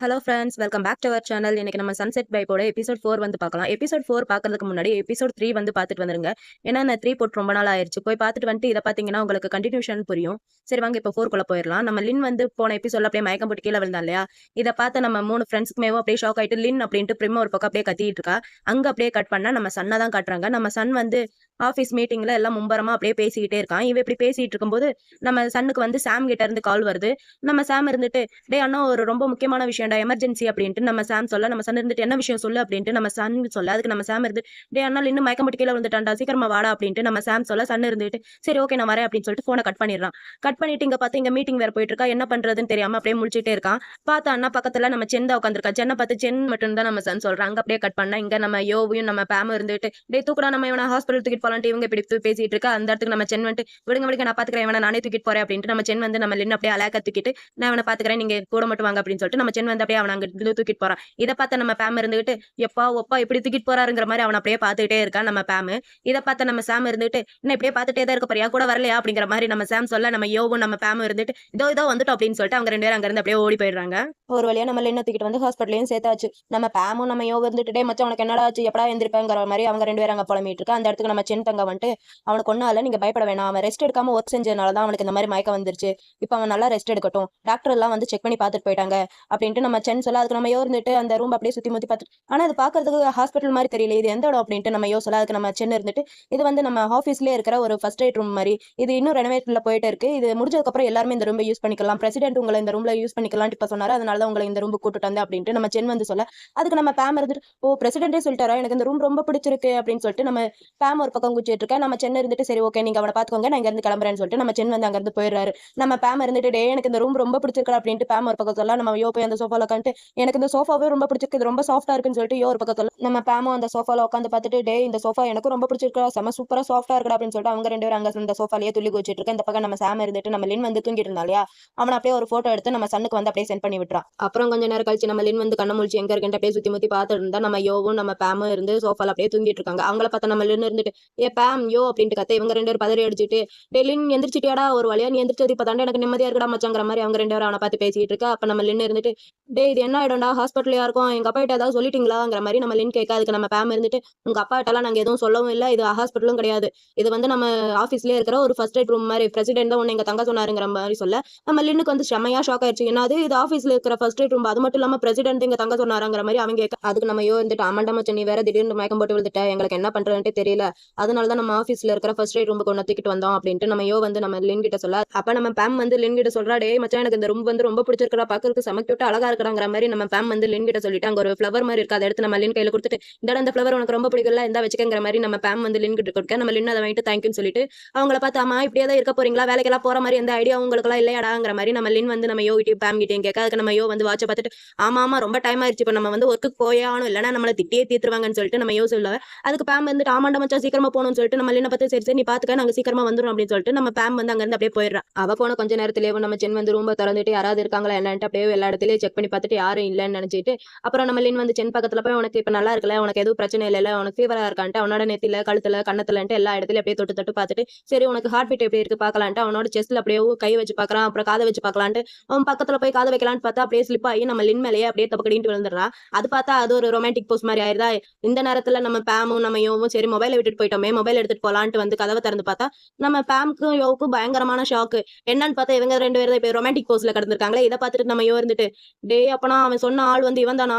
Hello friends welcome back to our channel இன்னைக்கு நம்ம sunset பைப்போட episode four வந்து பார்க்கலாம். எபிசோட் ஃபோர் பார்க்கறதுக்கு முன்னாடி எபிசோட் த்ரீ வந்து பார்த்துட்டு வந்துருங்க. ஏன்னா நான் த்ரீ போட்டு ரொம்ப நாள் ஆயிடுச்சு போய் பார்த்துட்டு வந்துட்டு இதை பார்த்தீங்கன்னா உங்களுக்கு கண்டினியூஷன் புரியும். சரி வாங்க இப்போ ஃபோர்க்குள்ள போயிடலாம். நம்ம லின் வந்து போன எபிசோட அப்படியே மயக்கம் போட்டு கீழே விழுந்தா இல்லையா? இதை பார்த்து நம்ம மூணு ஃப்ரெண்ட்ஸ்க்குமே அப்படியே ஷாக் ஆயிட்டு லின் அப்படின்ட்டு பிரிம ஒரு பக்கம் அப்படியே கத்திட்டு இருக்கா? அங்கே அப்படியே கட் பண்ணா நம்ம சன்னை தான் காட்டுறாங்க. நம்ம சன் வந்து ஆஃபீஸ் மீட்டிங்ல எல்லாம் மும்பரமாக அப்படியே பேசிக்கிட்டே இருக்கான். இவன் இப்படி பேசிட்டு இருக்கும்போது நம்ம சன்னுக்கு வந்து சாம் கிட்ட இருந்து கால் வருது. நம்ம சாம் இருந்துட்டு டே அண்ணா ஒரு ரொம்ப முக்கியமான விஷயம்டா எமர்ஜென்சி அப்படின்ட்டு நம்ம சாம் சொல்ல நம்ம சன் இருந்துட்டு என்ன விஷயம் சொல்லு அப்படின்ட்டு நம்ம சன் சொல்ல. அதுக்கு நம்ம சாம் இருந்து டே அண்ணா இன்னும் மயக்கம் போட்டு கீழே வந்துட்டான்டா சீக்கிரமா வாடா அப்படின்ட்டு நம்ம சாம் சொல்ல சன் இருந்துட்டு சரி ஓகே நான் வரேன் அப்படின்னு சொல்லிட்டு ஃபோனை கட் பண்ணிடுறான். கட் பண்ணிட்டு இங்க பார்த்து இங்க மீட்டிங் வேற போயிட்டு இருக்கா என்ன பண்றதுன்னு தெரியாம அப்படியே முடிச்சுட்டே இருக்கான். பார்த்தா அண்ணா பக்கத்துல நம்ம செந்தா உட்காந்துருக்கா சென்னை பார்த்து சென் மட்டும் தான் நம்ம சன் சொல்றாங்க அப்படியே கட் பண்ணா இங்க நம்ம யோவையும் நம்ம பேமும் இருந்துட்டு டே தூக்குடா நம்ம இவனை ஹாஸ்பிட்டல் தூக்கிட்டு சொல்லிட்டு இவங்க இப்படி பேசிட்டு இருக்கா அந்த இடத்துக்கு நம்ம சென் வந்துட்டு விடுங்க விடுங்க நான் பாத்துக்கிறேன். இவனை நானே தூக்கிட்டு போறேன் அப்படின்ட்டு நம்ம சென் வந்து நம்ம லின் அப்படியே அழகா தூக்கிட்டு நான் அவனை பாத்துக்கிறேன் நீங்க கூட மட்டும் வாங்க அப்படின்னு சொல்லிட்டு நம்ம சென் வந்து அப்படியே அவன் அங்க தூக்கிட்டு போறான். இதை பார்த்த நம்ம பேம் இருந்துகிட்டு எப்பா ஒப்பா இப்படி தூக்கிட்டு போறாருங்கிற மாதிரி அவனை அப்படியே பார்த்துக்கிட்டே இருக்கான் நம்ம பேமு. இதை பார்த்த நம்ம சாம் இருந்துட்டு என்ன இப்படியே பாத்துட்டே தான் இருக்க போறியா? கூட வரலையா? அப்படிங்கிற மாதிரி நம்ம சாம் சொல்ல நம்ம யோவும் நம்ம பேமும் இருந்துட்டு இதோ இதோ வந்துட்டோம் அப்படின்னு சொல்லிட்டு அவங்க ரெண்டு பேரும் அங்க இருந்து அப்படியே ஓடி போயிடுறாங்க. ஒரு வழியா நம்ம லின்ன தூக்கிட்டு வந்து ஹாஸ்பிட்டலையும் சேர்த்தாச்சு. நம்ம பேமும் நம்ம யோவும் இருந்துட்டு மச்சம் உனக்கு என்னடா ஆச்சு? எப்படா எந்திரிப்பேங்கிற மாதிரி அவங்க ரெண்டு பேரும் அங்க புலம்பிட்டு இருக்கா அந்த இடத்துக்கு நம்ம சென் தங்க வந்துட்டு அவனுக்கு ஒன்றும் இல்லை நீங்கள் பயப்பட வேணாம். அவன் ரெஸ்ட் எடுக்காம ஒர்க் செஞ்சதுனால தான் அவனுக்கு இந்த மாதிரி மயக்கம் வந்துருச்சு. இப்போ அவன் நல்லா ரெஸ்ட் எடுக்கட்டும். டாக்டர் எல்லாம் வந்து செக் பண்ணி பார்த்துட்டு போயிட்டாங்க. அப்படின்ட்டு நம்ம சென் சொல்ல அதுக்கு நம்ம யோ இருந்துட்டு அந்த ரூம் அப்படியே சுற்றி முற்றி பார்த்துட்டு ஆனால் அது பார்க்கறதுக்கு ஹாஸ்பிட்டல் மாதிரி தெரியல. இது எந்த இடம் அப்படின்ட்டு நம்ம யோ சொல்ல அதுக்கு நம்ம சென் இருந்துட்டு இது வந்து நம்ம ஆஃபீஸ்லேயே இருக்கிற ஒரு ஃபர்ஸ்ட் எய்ட் ரூம் மாதிரி. இது இன்னும் ரெனோவேட்டில் போயிட்டு இருக்கு. இது முடிஞ்சதுக்கப்புறம் எல்லாருமே இந்த ரூம் யூஸ் பண்ணிக்கலாம். பிரசிடென்ட் உங்களை இந்த ரூம்ல யூஸ் பண்ணிக்கலாம் இப்போ சொன்னாரு. அதனால தான் உங்களை இந்த ரூமுக்கு கூட்டிட்டு வந்தேன் அப்படின்ட்டு நம்ம சென் வந்து சொல்ல அதுக்கு நம்ம பேம் இருந்துட்டு ஓ பிரசிடென்ட்டே சொல்லிட்டாரா? எனக்கு இந்த ரூம் ரொம்ப பிடிச்சிருக்கு. அப்படின்னு சொல்லிட்டு நம்ம பேம் ஒரு பக்கம் குச்சிட்டு இருக்கேன் நம்ம சென்னை இருந்துட்டு சரி ஓகே நீங்க அவனை பாத்துக்கோங்க நான் இங்க இருந்து கிளம்புறேன்னு சொல்லிட்டு நம்ம சென் வந்து அங்க இருந்து போயிடுறாரு. நம்ம பேம் இருந்துட்டு டே எனக்கு இந்த ரூம் ரொம்ப பிடிச்சிருக்கா அப்படின்ட்டு பேம் ஒரு பக்கத்துல நம்ம யோ போய் அந்த சோஃபால உட்காந்துட்டு எனக்கு இந்த சோஃபாவே ரொம்ப பிடிச்சிருக்கு இது ரொம்ப சாஃப்டா இருக்குன்னு சொல்லிட்டு யோ ஒரு பக்கத்துல நம்ம பேமும் அந்த சோஃபால உட்காந்து பார்த்துட்டு டே இந்த சோஃபா எனக்கும் ரொம்ப பிடிச்சிருக்கா செம சூப்பரா சாஃப்டா இருக்கா அப்படின்னு சொல்லிட்டு அவங்க ரெண்டு பேரும் அங்க இந்த சோஃபாலேயே துள்ளி குச்சிட்டு இருக்கு. இந்த பக்கம் நம்ம சாம் இருந்துட்டு நம்ம லின் வந்து தூங்கிட்டு இருந்தா இல்லையா அவன் அப்படியே ஒரு போட்டோ எடுத்து நம்ம சன்னுக்கு வந்து அப்படியே சென்ட் பண்ணி விட்டுறான் அப்புறம் கொஞ்ச நேரம் கழிச்சு நம்ம லின் வந்து கண்ண முழிச்சு எங்க இருக்கேன் அப்படியே சுத்தி முத்தி பார்த்துட்டு இருந்தா நம்ம யோவும் நம்ம பேமும் இருந்து சோஃபால அப்படியே தூங்கிட்டு இருக்காங்க. அவங்கள பார்த்தா நம்ம லின் இருந்துட்டு ஏ பேம் யோ அப்படின்ட்டு கத்த இவங்க ரெண்டு பேரும் பதறி அடிச்சுட்டு டே எந்திரிச்சிட்டியாடா ஒரு வழியா நீ எந்திரிச்சது இப்ப தாண்டா எனக்கு நிம்மதியா இருக்கடா மச்சாங்கிற மாதிரி அவங்க ரெண்டு பேரும் அவனை பார்த்து பேசிட்டு இருக்கா. அப்ப நம்ம லின் இருந்துட்டு டே இது என்ன ஆயிடும்டா? ஹாஸ்பிட்டல் இருக்கும்? எங்க அப்பா கிட்ட ஏதாவது சொல்லிட்டீங்களாங்கிற மாதிரி நம்ம லின் கேட்க. அதுக்கு நம்ம பேம் இருந்துட்டு உங்க அப்பா கிட்டலாம் நாங்க எதுவும் சொல்லவும் இல்லை. இது ஹாஸ்பிட்டலும் கிடையாது. இது வந்து நம்ம ஆஃபீஸ்லேயே இருக்கிற ஒரு ஃபர்ஸ்ட் எய்ட் ரூம் மாதிரி பிரசிடென்ட் தான் உன்னை எங்க தங்க சொன்னாருங்கிற மாதிரி சொல்ல. நம்ம லின்னுக்கு வந்து செம்மையா ஷாக் ஆயிடுச்சு. என்னது? இது ஆஃபீஸ்ல இருக்கிற ஃபர்ஸ்ட் எய்ட் ரூம் அது மட்டும் இல்லாம பிரசிடென்ட் இங்க தங்க சொன்னாருங்கிற மாதிரி அவங்க கேட்க. அதுக்கு நம்ம யோ இருந்துட்டு அமண்டமச்சு நீ வேற திடீர்னு மயக்கம் போட்டு விழுந்துட்ட. எங்களுக்கு என்ன பண்றதுன்ட்டு தெரியல. அதனால தான் நம்ம ஆஃபீஸ்ல இருக்கிற ஃபர்ஸ்ட் எய்ட் ரூமுக்கு ஒன்று தூக்கிட்டு வந்தோம் அப்படின்ட்டு நம்ம யோ வந்து நம்ம லின் கிட்ட சொல்ல அப்ப நம்ம பேம் வந்து லின் கிட்ட சொல்கிறா டே மச்சான் எனக்கு இந்த ரூம் வந்து ரொம்ப பிடிச்சிருக்கா பார்க்கறதுக்கு செம விட்டு அழகா இருக்கிறாங்கிற மாதிரி நம்ம பேம் வந்து லின் கிட்ட சொல்லிட்டு அங்க ஒரு ஃபிளவர் மாதிரி இருக்கு அதை எடுத்து நம்ம லின் கையில கொடுத்துட்டு இந்த அந்த ஃபிளவர் உனக்கு ரொம்ப பிடிக்கல இந்த வச்சுக்கங்கிற மாதிரி நம்ம பேம் வந்து லின் கிட்ட கொடுக்க நம்ம லின் அதை வாங்கிட்டு தேங்க்யூன்னு சொல்லிட்டு அவங்கள பார்த்து ஆமா இப்படியே தான் இருக்க போறீங்களா? வேலைக்கெல்லாம் போற மாதிரி எந்த ஐடியா உங்களுக்குலாம் இல்லையாடாங்கிற மாதிரி நம்ம லின் வந்து நம்ம யோ கிட்டயும் பேம் கிட்டயும் கேட்க அதுக்கு நம்ம யோ வந்து வாட்சை பார்த்துட்டு ஆமா ஆமா ரொம்ப டைம் ஆயிடுச்சு இப்போ நம்ம வந்து ஒர்க்கு போயே இல்லைன்னா நம்மளை திட்டியே தீத்துருவாங்கன்னு சொல்லிட்டு நம்ம யோ சொல்ல அதுக்கு பேம் வந்து ஆமாண்ட மச்சான் சீக்கிரமா போகணும்னு சொல்லிட்டு நம்ம என்ன பார்த்து சரி சரி நீ பாத்துக்க நாங்க சீக்கிரமா வந்துடும் அப்படின்னு சொல்லிட்டு நம்ம பேம் வந்து அங்கிருந்து அப்படியே போயிடுறா. அவ போன கொஞ்ச நேரத்திலேயே நம்ம சென் வந்து ரூம் திறந்துட்டு யாராவது இருக்காங்களா என்னன்ட்டு அப்படியே எல்லா இடத்துலயும் செக் பண்ணி பார்த்துட்டு யாரும் இல்லைன்னு நினைச்சிட்டு அப்புறம் நம்ம லின் வந்து சென் பக்கத்துல போய் உனக்கு இப்ப நல்லா இருக்கல உனக்கு எதுவும் பிரச்சனை இல்லை உனக்கு ஃபீவரா இருக்கான்ட்டு அவனோட நெத்தில கழுத்துல கண்ணத்துலன்ட்டு எல்லா இடத்துலயும் அப்படியே தொட்டு தொட்டு பார்த்துட்டு சரி உனக்கு ஹார்ட் பீட் எப்படி இருக்கு பாக்கலான்ட்டு அவனோட செஸ்ட்ல அப்படியே கை வச்சு பார்க்கறான் அப்புறம் காதை வச்சு பார்க்கலான்ட்டு அவன் பக்கத்துல போய் காதை வைக்கலான்னு பார்த்தா அப்படியே ஸ்லிப் ஆகி நம்ம லின் மேலேயே அப்படியே தப்பக்கடின்ட்டு விழுந்துடுறான் அது பார்த்தா அது ஒரு ரொமான்டிக் போஸ்ட் மாதிரி ஆயிருதா? இந்த நேரத்துல நம்ம பேமும் நம்ம யோவும் சரி மொபைலை விட்டுட்டு போயிட்டோம் மொபைல் எடுத்துட்டு போலான்ட்டு வந்து கதவை திறந்து பார்த்தா நம்ம பேம்க்கும் யோவுக்கும் பயங்கரமான ஷாக்கு என்னன்னு பார்த்தா இவங்க ரெண்டு பேரும் இப்போ ரொமான்டிக் போஸ்ல கடந்திருக்காங்களே இதை பார்த்துட்டு நம்ம யோ இருந்துட்டு டே அப்பனா அவன் சொன்ன ஆள் வந்து இவன் தானா?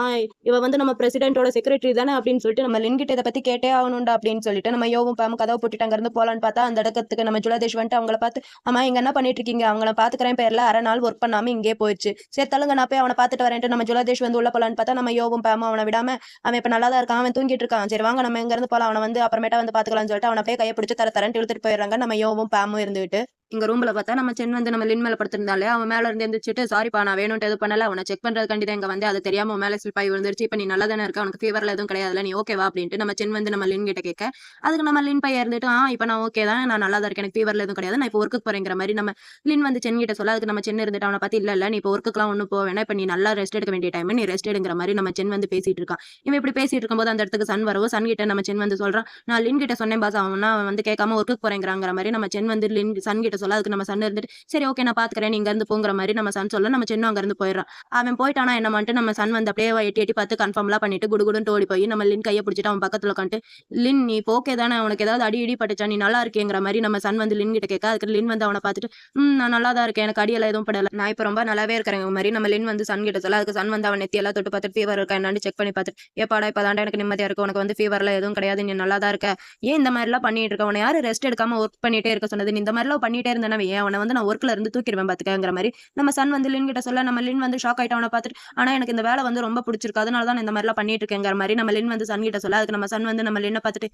இவ வந்து நம்ம பிரசிடென்ட்டோட செக்ரட்டரி தானே? அப்படின்னு சொல்லிட்டு நம்ம லின்கிட்ட இதை பத்தி கேட்டே ஆகணும்டா அப்படின்னு சொல்லிட்டு நம்ம யோவும் பேம் கதவை போட்டுட்டு அங்க இருந்து போலான்னு பார்த்தா அந்த இடத்துக்கு நம்ம ஜுலதேஷ் வந்துட்டு அவங்கள பார்த்து அம்மா இங்க என்ன பண்ணிட்டு இருக்கீங்க? அவங்கள பாத்துக்கிறேன் பேர்ல அரை நாள் ஒர்க் பண்ணாம இங்கே போயிடுச்சு. சரி தள்ளுங்க நான் போய் அவனை பார்த்துட்டு வரேன்ட்டு நம்ம ஜுலதேஷ் வந்து உள்ள போலான்னு பார்த்தா நம்ம யோவும் பேமும் அவனை விடாம அவன் இப்ப நல்லா தான் இருக்கான் அவன் தூங்கிட்டு இருக்கான். சரி வாங்க நம்ம இங்க இருந்து போலாம். அவனை வந்து அப்புறமேட்டா வந்து பாத்துக்கலாம்னு சொல்லிட்டு அவனை போய் கையை பிடிச்சி தர தரன்ட்டு இழுத்துட்டு போயிடுறாங்க. நம்ம யோவும் பேமும் இருந்துட்டு இங்க ரூம்ல பார்த்தா நம்ம சென் வந்து நம்ம லின் மேல படுத்திருந்தாலே அவன் மேல இருந்து எந்திரிச்சிட்டு சாரிப்பா நான் வேணும்ட்டு எது பண்ணல. அவனை செக் பண்றதுக்காண்டி தான் இங்க வந்து அது தெரியாம மேல ஸ்லிப் ஆகி விழுந்துருச்சு. இப்ப நீ நல்லா தானே இருக்க உனக்கு ஃபீவர்ல எதுவும் கிடையாதுல நீ ஓகேவா அப்படின்ட்டு நம்ம சென் வந்து நம்ம லின் கிட்ட கேட்க அதுக்கு நம்ம லின் பையன் இருந்துட்டு ஆ இப்ப நான் ஓகே தான். நான் நல்லா தான் இருக்கேன். எனக்கு ஃபீவர்ல எதுவும் கிடையாது. நான் இப்போ ஒர்க்கு போறேங்கிற மாதிரி நம்ம லின் வந்து சென் கிட்ட சொல்ல அதுக்கு நம்ம சென் இருந்துட்டு அவனை பத்தி இல்ல இல்ல. நீ இப்போ ஒர்க்குலாம் ஒன்றும் போக வேணா இப்ப நீ நல்லா ரெஸ்ட் எடுக்க வேண்டிய டைம் நீ ரெஸ்ட் எடுங்கிற மாதிரி நம்ம சென் வந்து பேசிட்டு இருக்கான். இவன் இப்படி பேசிட்டு இருக்கும்போது அந்த இடத்துக்கு சன் வரவும் சன் கிட்ட நம்ம சென் வந்து சொல்றான். நான் லின் கிட்ட சொன்னேன் பாஸ் அவன் அவன் வந்து கேட்காம ஒர்க்குக்கு போறேங்கிறாங்கிற மாதிரி நம்ம சென் வந்து லின் சன் கிட்ட சொல்ல அதுக்கு நம்ம சன் இருந்துட்டு சரி ஓகே நான் பாத்துக்கிறேன் நீங்க இருந்து போங்கிற மாதிரி நம்ம சன் சொல்ல நம்ம சின்ன அங்க இருந்து போயிடறான். அவன் போயிட்டானா என்ன பண்ணிட்டு நம்ம சன் வந்து அப்படியே எட்டி எட்டி பார்த்து கன்ஃபார்ம்லாம் பண்ணிட்டு குடுகுடுன்னு ஓடி போய் நம்ம லின் கையை பிடிச்சிட்டு அவன் பக்கத்துல உட்காந்து லின் நீ போக்கே தானே? உனக்கு ஏதாவது அடி இடி பட்டுச்சா? நீ நல்லா இருக்கேங்கிற மாதிரி நம்ம சன் வந்து லின் கிட்ட கேட்க அதுக்கு லின் வந்து அவனை பார்த்துட்டு ம் நான் நல்லா தான் இருக்கேன் எனக்கு அடியெல்லாம் எதுவும் படல நான் இப்போ ரொம்ப நல்லாவே இருக்கிறேன் மாதிரி நம்ம லின் வந்து சன் கிட்ட சொல்ல அதுக்கு சன் வந்து அவன் நெத்தி எல்லாம் தொட்டு பார்த்துட்டு ஃபீவர் இருக்கா என்னன்னு செக் பண்ணி பார்த்துட்டு ஏப்பாடா இப்போ தாண்டா எனக்கு நிம்மதியா இருக்கு உனக்கு வந்து ஃபீவர்லாம் எதுவும் கிடையாது நீ நல்லா தான் இருக்க ஏன் இந்த மாதிரிலாம் பண்ணிட்டு இருக்க? உன யாரு ரெஸ்ட் எடுக்காம ஒர்க் பண்ணிட்டே இருக்க சொன்னது நீ இந்த மாதிரிலாம் பண்ணிட்டே இருந்தேன்னா ஏன் அவனை வந்து நான் ஒர்க்ல இருந்து தூக்கிடுவேன் பாத்துக்கங்கிற மாதிரி. நம்ம சன் வந்து லின் கிட்ட சொல்ல நம்ம லின் வந்து ஷாக் ஆயிட்டு அவனை பார்த்துட்டு ஆனா எனக்கு இந்த வேலை வந்து ரொம்ப பிடிச்சிருக்கு. அதனால தான் நான் இந்த மாதிரிலாம் பண்ணிட்டு இருக்கேங்கிற மாதிரி நம்ம லின் வந்து சன் கிட்ட சொல்ல. அதுக்கு நம்ம சன் வந்து நம்ம லின்னை பார்த்துட்டு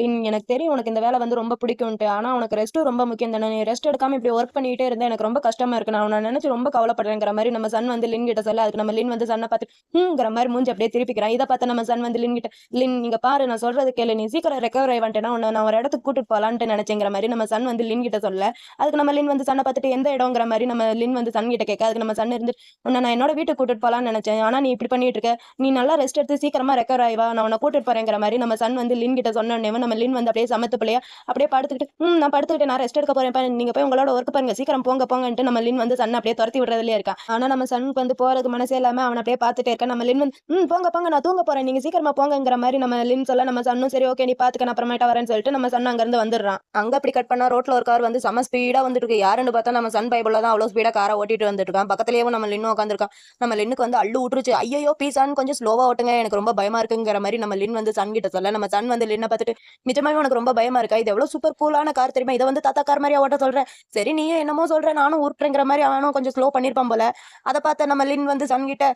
லின் எனக்கு தெரியும் உனக்கு இந்த வேலை வந்து ரொம்ப பிடிக்கும்ட்டு ஆனா உனக்கு ரெஸ்ட்டும் ரொம்ப முக்கியம் தானே. நீ ரெஸ்ட் எடுக்காம இப்படி ஒர்க் பண்ணிட்டே இருந்தேன் எனக்கு ரொம்ப கஷ்டமா இருக்கு. நான் உன்னை நினைச்சு ரொம்ப கவலைப்படுறேங்கிற மாதிரி நம்ம சன் வந்து லின் கிட்ட சொல்ல. அதுக்கு நம்ம லின் வந்து சன்னை பார்த்து ஹூங்கிற மாதிரி மூஞ்சி அப்படியே திருப்பிக்கிறான். இதை பார்த்து நம்ம சன் வந்து லின் கிட்ட லின் நீங்க பாரு நான் சொல்றது கேளு. நீ சீக்கிரம் ரெக்கவர் ஆயிட்டேன்னா உன்னை நான் ஒரு இடத்துக்கு கூட்டிட்டு போலான்ட்டு நினைச்சேங்கிற மாதிரி நம்ம சன் வந்து லின் கிட்ட சொல்ல. அதுக்கு நம்ம லின் வந்து சன்னை பார்த்துட்டு எந்த இடங்கிற மாதிரி நம்ம லின் வந்து சன் கிட்ட கேட்க அதுக்கு நம்ம சன் இருந்து உன்னை நான் என்னோட வீட்டுக்கு கூட்டிட்டு போகலான்னு நினைச்சேன். ஆனா நீ இப்படி பண்ணிட்டு இருக்க. நீ நல்லா ரெஸ்ட் எடுத்து சீக்கிரமா ரெக்கவர் ஆயிவா நான் உன்னை கூட்டிட்டு போறேங்கிற மாதிரி நம்ம சன் வந்து லின் கிட்ட சொன்ன உடனே நம்ம லின் வந்து அப்படியே சமத்து பிள்ளையா அப்படியே படுத்துக்கிட்டு ம் நான் படுத்துக்கிட்டு நான் ரெஸ்ட் எடுக்க போறேன் நீங்க போய் உங்களோட ஒர்க் பாருங்க. சீக்கிரம் போங்க போங்கன்ட்டு நம்ம லின் வந்து சன் அப்படியே துரத்தி விடுறதுலயே இருக்கான் ஆனா நம்ம சனுக்கு வந்து போறதுக்கு மனசே இல்லாம அவனை அப்படியே பார்த்துட்டே இருக்க. நம்ம லின் வந்து ம் போங்க போங்க. நான் தூங்க போறேன். நீங்க சீக்கிரமா போங்கங்கிற மாதிரி நம்ம லின் சொல்ல நம்ம சன்னும் சரி ஓகே நீ பாத்துக்க நான் அப்புறமேட்டா வரேன்னு சொல்லிட்டு நம்ம சன் அங்க இருந்து வந்துடுறான். அங்க அப்படி கட் பண்ணா ரோட்ல ஒரு கார் வந்து சம ஸ்பீடா வந்துட்டு இருக்கு. யாருன்னு பார்த்தா நம்ம சன் பைபிள்ல தான் அவ்வளவு ஸ்பீடா காரை ஓட்டிட்டு வந்துட்டு இருக்கான் பக்கத்துலயே நம்ம லின்னு உட்காந்துருக்கான் நம்ம லின்னுக்கு வந்து அள்ளு விட்டுருச்சு. ஐயோ பீஸான்னு கொஞ்சம் ஸ்லோவா ஓட்டுங்க. எனக்கு ரொம்ப பயமா இருக்குங்கிற மாதிரி நம்ம லின் வந்து சன் கிட்ட சொல்ல. நம்ம சன் வந்து லின்னை பார்த்துட்டு நிஜமாவே உனக்கு ரொம்ப பயமா இருக்கா? இது எவ்வளவு சூப்பர் கூலான கார் தெரியுமா? இதை வந்து தாத்தா கார் மாதிரியா ஓட்ட சொல்றேன் சரி நீயே என்னமோ சொல்கிறேன் நானும் உருட்டுறேங்கிற மாதிரி அவனும் கொஞ்சம் ஸ்லோ பண்ணிருப்பான் போல. அதை பார்த்த நம்ம லின் வந்து சன் கிட்ட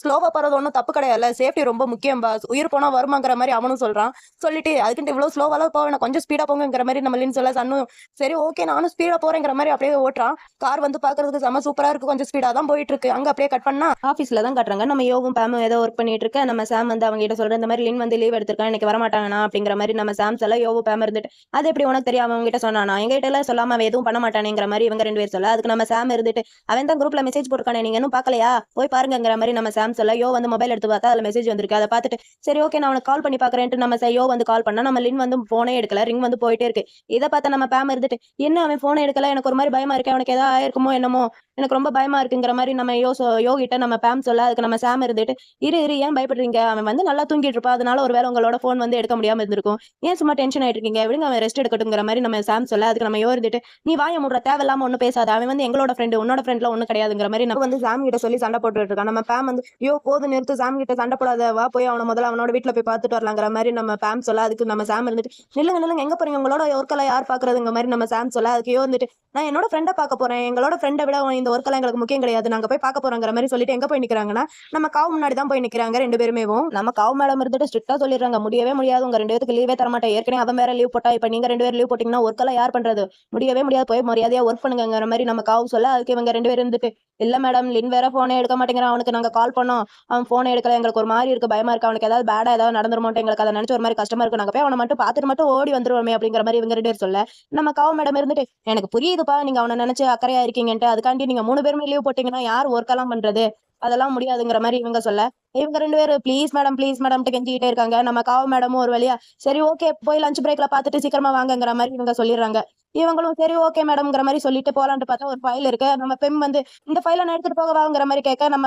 ஸ்லோவா போறது ஒன்றும் தப்பு கிடையாது சேஃப்டி ரொம்ப முக்கியம் பாஸ் உயிர் போனா வருமாங்கிற மாதிரி அவனும் சொல்றான். சொல்லிட்டு அதுக்குன்ட்டு இவ்வளவு ஸ்லோவாலாம் போவேன் கொஞ்சம் ஸ்பீடா போங்கிற மாதிரி நம்ம லின் சொல்ல சன்னும் சரி ஓகே நானும் ஸ்பீடா போறேங்கிற மாதிரி அப்படியே ஓட்டுறான். கார் வந்து பாக்குறதுக்கு செம சூப்பரா இருக்கு. கொஞ்சம் ஸ்பீடா தான் போயிட்டு இருக்கு அங்க அப்படியே கட் பண்ணா ஆஃபீஸ்ல தான் கட்டுறாங்க. நம்ம யோகும் பேமும் ஏதோ ஒர்க் பண்ணிட்டு இருக்க. நம்ம சாம் வந்து அவங்க கிட்ட சொல்ற இந்த மாதிரி லின் வந்து லீவ் எடுத்திருக்கான். இன்னைக்கு வரமாட்டாங்கண்ணா. அப்படிங்கிற மாதிரி நம்ம சாம் எல்லாம் யோவு பேம் இருந்துட்டு அது எப்படி உனக்கு தெரியாம? அவங்க கிட்ட சொன்னானா. எங்க கிட்ட எல்லாம் சொல்லாம அவன் எதுவும் பண்ண மாட்டானேங்கிற மாதிரி இவங்க ரெண்டு பேர் சொல்ல அதுக்கு நம்ம சாம் இருந்துட்டு அவன் தான் குரூப்ல மெசேஜ் போட்டுருக்கானே. நீங்க இன்னும் பார்க்கலையா? போய் பாருங்கிற மாதிரி நம்ம சாம் சொல்ல யோ வந்து மொபைல் எடுத்து பார்த்தா அதுல மெசேஜ் வந்திருக்கு. அதை பார்த்துட்டு சரி ஓகே நான் உனக்கு கால் பண்ணி பாக்குறேன்ட்டு நம்ம யோ வந்து கால் பண்ணா நம்ம லின் வந்து போனே எடுக்கல ரிங் வந்து போயிட்டே இருக்கு. இதை பார்த்தா நம்ம பேம் இருந்துட்டு என்ன அவன் போனை எடுக்கல? எனக்கு ஒரு மாதிரி பயமா இருக்கு அவனுக்கு ஏதாவது ஆயிருக்குமோ என்னமோ? எனக்கு ரொம்ப பயமா இருக்குங்கிற மாதிரி நம்ம யோ சொ- யோ கிட்ட நம்ம பேம் சொல்ல அதுக்கு நம்ம சாம் இருந்துட்டு இரு இரு ஏன் பயப்படுறீங்க? அவன் வந்து நல்லா தூங்கிட்டு இருப்பா அதனால ஒருவேளை உங்களோட ஃபோன் வந்து எடுக்க முடியாம இருந்திருக்கும். ஏன் சும்மா டென்ஷன் ஆயிட்டு இருக்கீங்க? விடுங்க அவன் ரெஸ்ட் எடுக்கட்டுங்கிற மாதிரி நம்ம சாம் சொல்ல அதுக்கு நம்ம யோ இருந்துட்டு நீ வாய முடுற தேவையில்லாம ஒன்றும் பேசாத. அவன் வந்து எங்களோட ஃப்ரெண்டு உன்னோட ஃப்ரெண்ட்ல ஒன்றும் கிடையாதுங்கிற மாதிரி நம்ம வந்து சாம் கிட்ட சொல்லி சண்டை போட்டுட்டு இருக்கான். நம்ம பேம் வந்து யோ போது நிறுத்து சாம் கிட்ட சண்டை போடாத வா போய் அவனை முதல்ல அவனோட வீட்டில் போய் பார்த்துட்டு வரலாங்கிற மாதிரி நம்ம பேம் சொல்ல அதுக்கு நம்ம சாம் இருந்துட்டு நில்லுங்க நில்லுங்க எங்க போறீங்க? உங்களோட ஒர்க்கெல்லாம் யார் பாக்குறதுங்க மாதிரி நம்ம சாம் சொல்ல அதுக்கு யோ வந்துட்டு நான் என்னோட ஃப்ரெண்டை பார்க்க போறேன். எங்களோட ஃப்ரெண்டை விட இந்த ஒர்க்கெல்லாம் எங்களுக்கு முக்கியம் கிடையாது. நாங்க போய் பார்க்க போறோங்கிற மாதிரி சொல்லிட்டு எங்க போய் நிற்கிறாங்கன்னா நம்ம காவு முன்னாடி தான் போய் நிற்கிறாங்க ரெண்டு பேருமேவும் நம்ம காவு மேடம் இருந்துட்டு ஸ்ட்ரிக்டா சொல்லிடுறாங்க. முடியவே முடியாது. உங்க ரெண்டு பேருக்கு லீவே தரமாட்டேன். ஏற்கனவே அவன் வேற லீவ் போட்டா இப்ப நீங்க ரெண்டு பேரும் லீவ் போட்டீங்கன்னா ஒர்க்கெல்லாம் யார் பண்றது? முடியவே முடியாது. போய் மரியாதையா ஒர்க் பண்ணுங்கிற மாதிரி நம்ம காவு சொல்ல அதுக்கு இவங்க ரெண்டு பேரும் இருந்துட்டு இல்ல மேடம் லின் வேற போனே எடுக்க மாட்டேங்கிறான். அவனுக்கு நாங்க கால் பண்ணோம். அவன் போனை எடுக்கல. எங்களுக்கு ஒரு மாதிரி இருக்கு. பயமா இருக்கு. அவனுக்கு ஏதாவது பேடா ஏதாவது நடந்துருமோட்டு எங்களுக்கு அதை நினைச்சு ஒரு மாதிரி கஷ்டமா இருக்கும் நாங்க போய் அவனை மட்டும் பார்த்துட்டு மட்டும் ஓடி வந்துருவோமே அப்படிங்கிற மாதிரி இவங்க ரெண்டு சொல்ல நம்ம காவு மேடம் இருந்துட்டு எனக்கு புரியுதுப்பா. நீங்க அவனை நினைச்சு அக்கறையா இருக்கீங்கன்ட்டு. அதுக்காண்டி நீங்க மூணு பேருமே லீவ் போட்டீங்கன்னா யார் ஒர்க் எல்லாம் பண்றது? அதெல்லாம் முடியாதுங்கிற மாதிரி இவங்க சொல்ல. இவங்க ரெண்டு பேரும் ப்ளீஸ் மேடம் ப்ளீஸ் மேடம் கெஞ்சிக்கிட்டே இருக்காங்க. நம்ம காவு மேடமும் ஒரு வழியா சரி ஓகே போய் லஞ்ச் பிரேக்ல பாத்துட்டு சீக்கிரமா வாங்கங்கிற மாதிரி இவங்க சொல்லிடுறாங்க. இவங்களும் சரி ஓகே மேடம்ங்கிற மாதிரி சொல்லிட்டு போலான்ட்டு பார்த்தா ஒரு ஃபைல் இருக்கு. நம்ம பெண் வந்து இந்த ஃபைலை நான் எடுத்துட்டு போக மாதிரி கேட்க நம்ம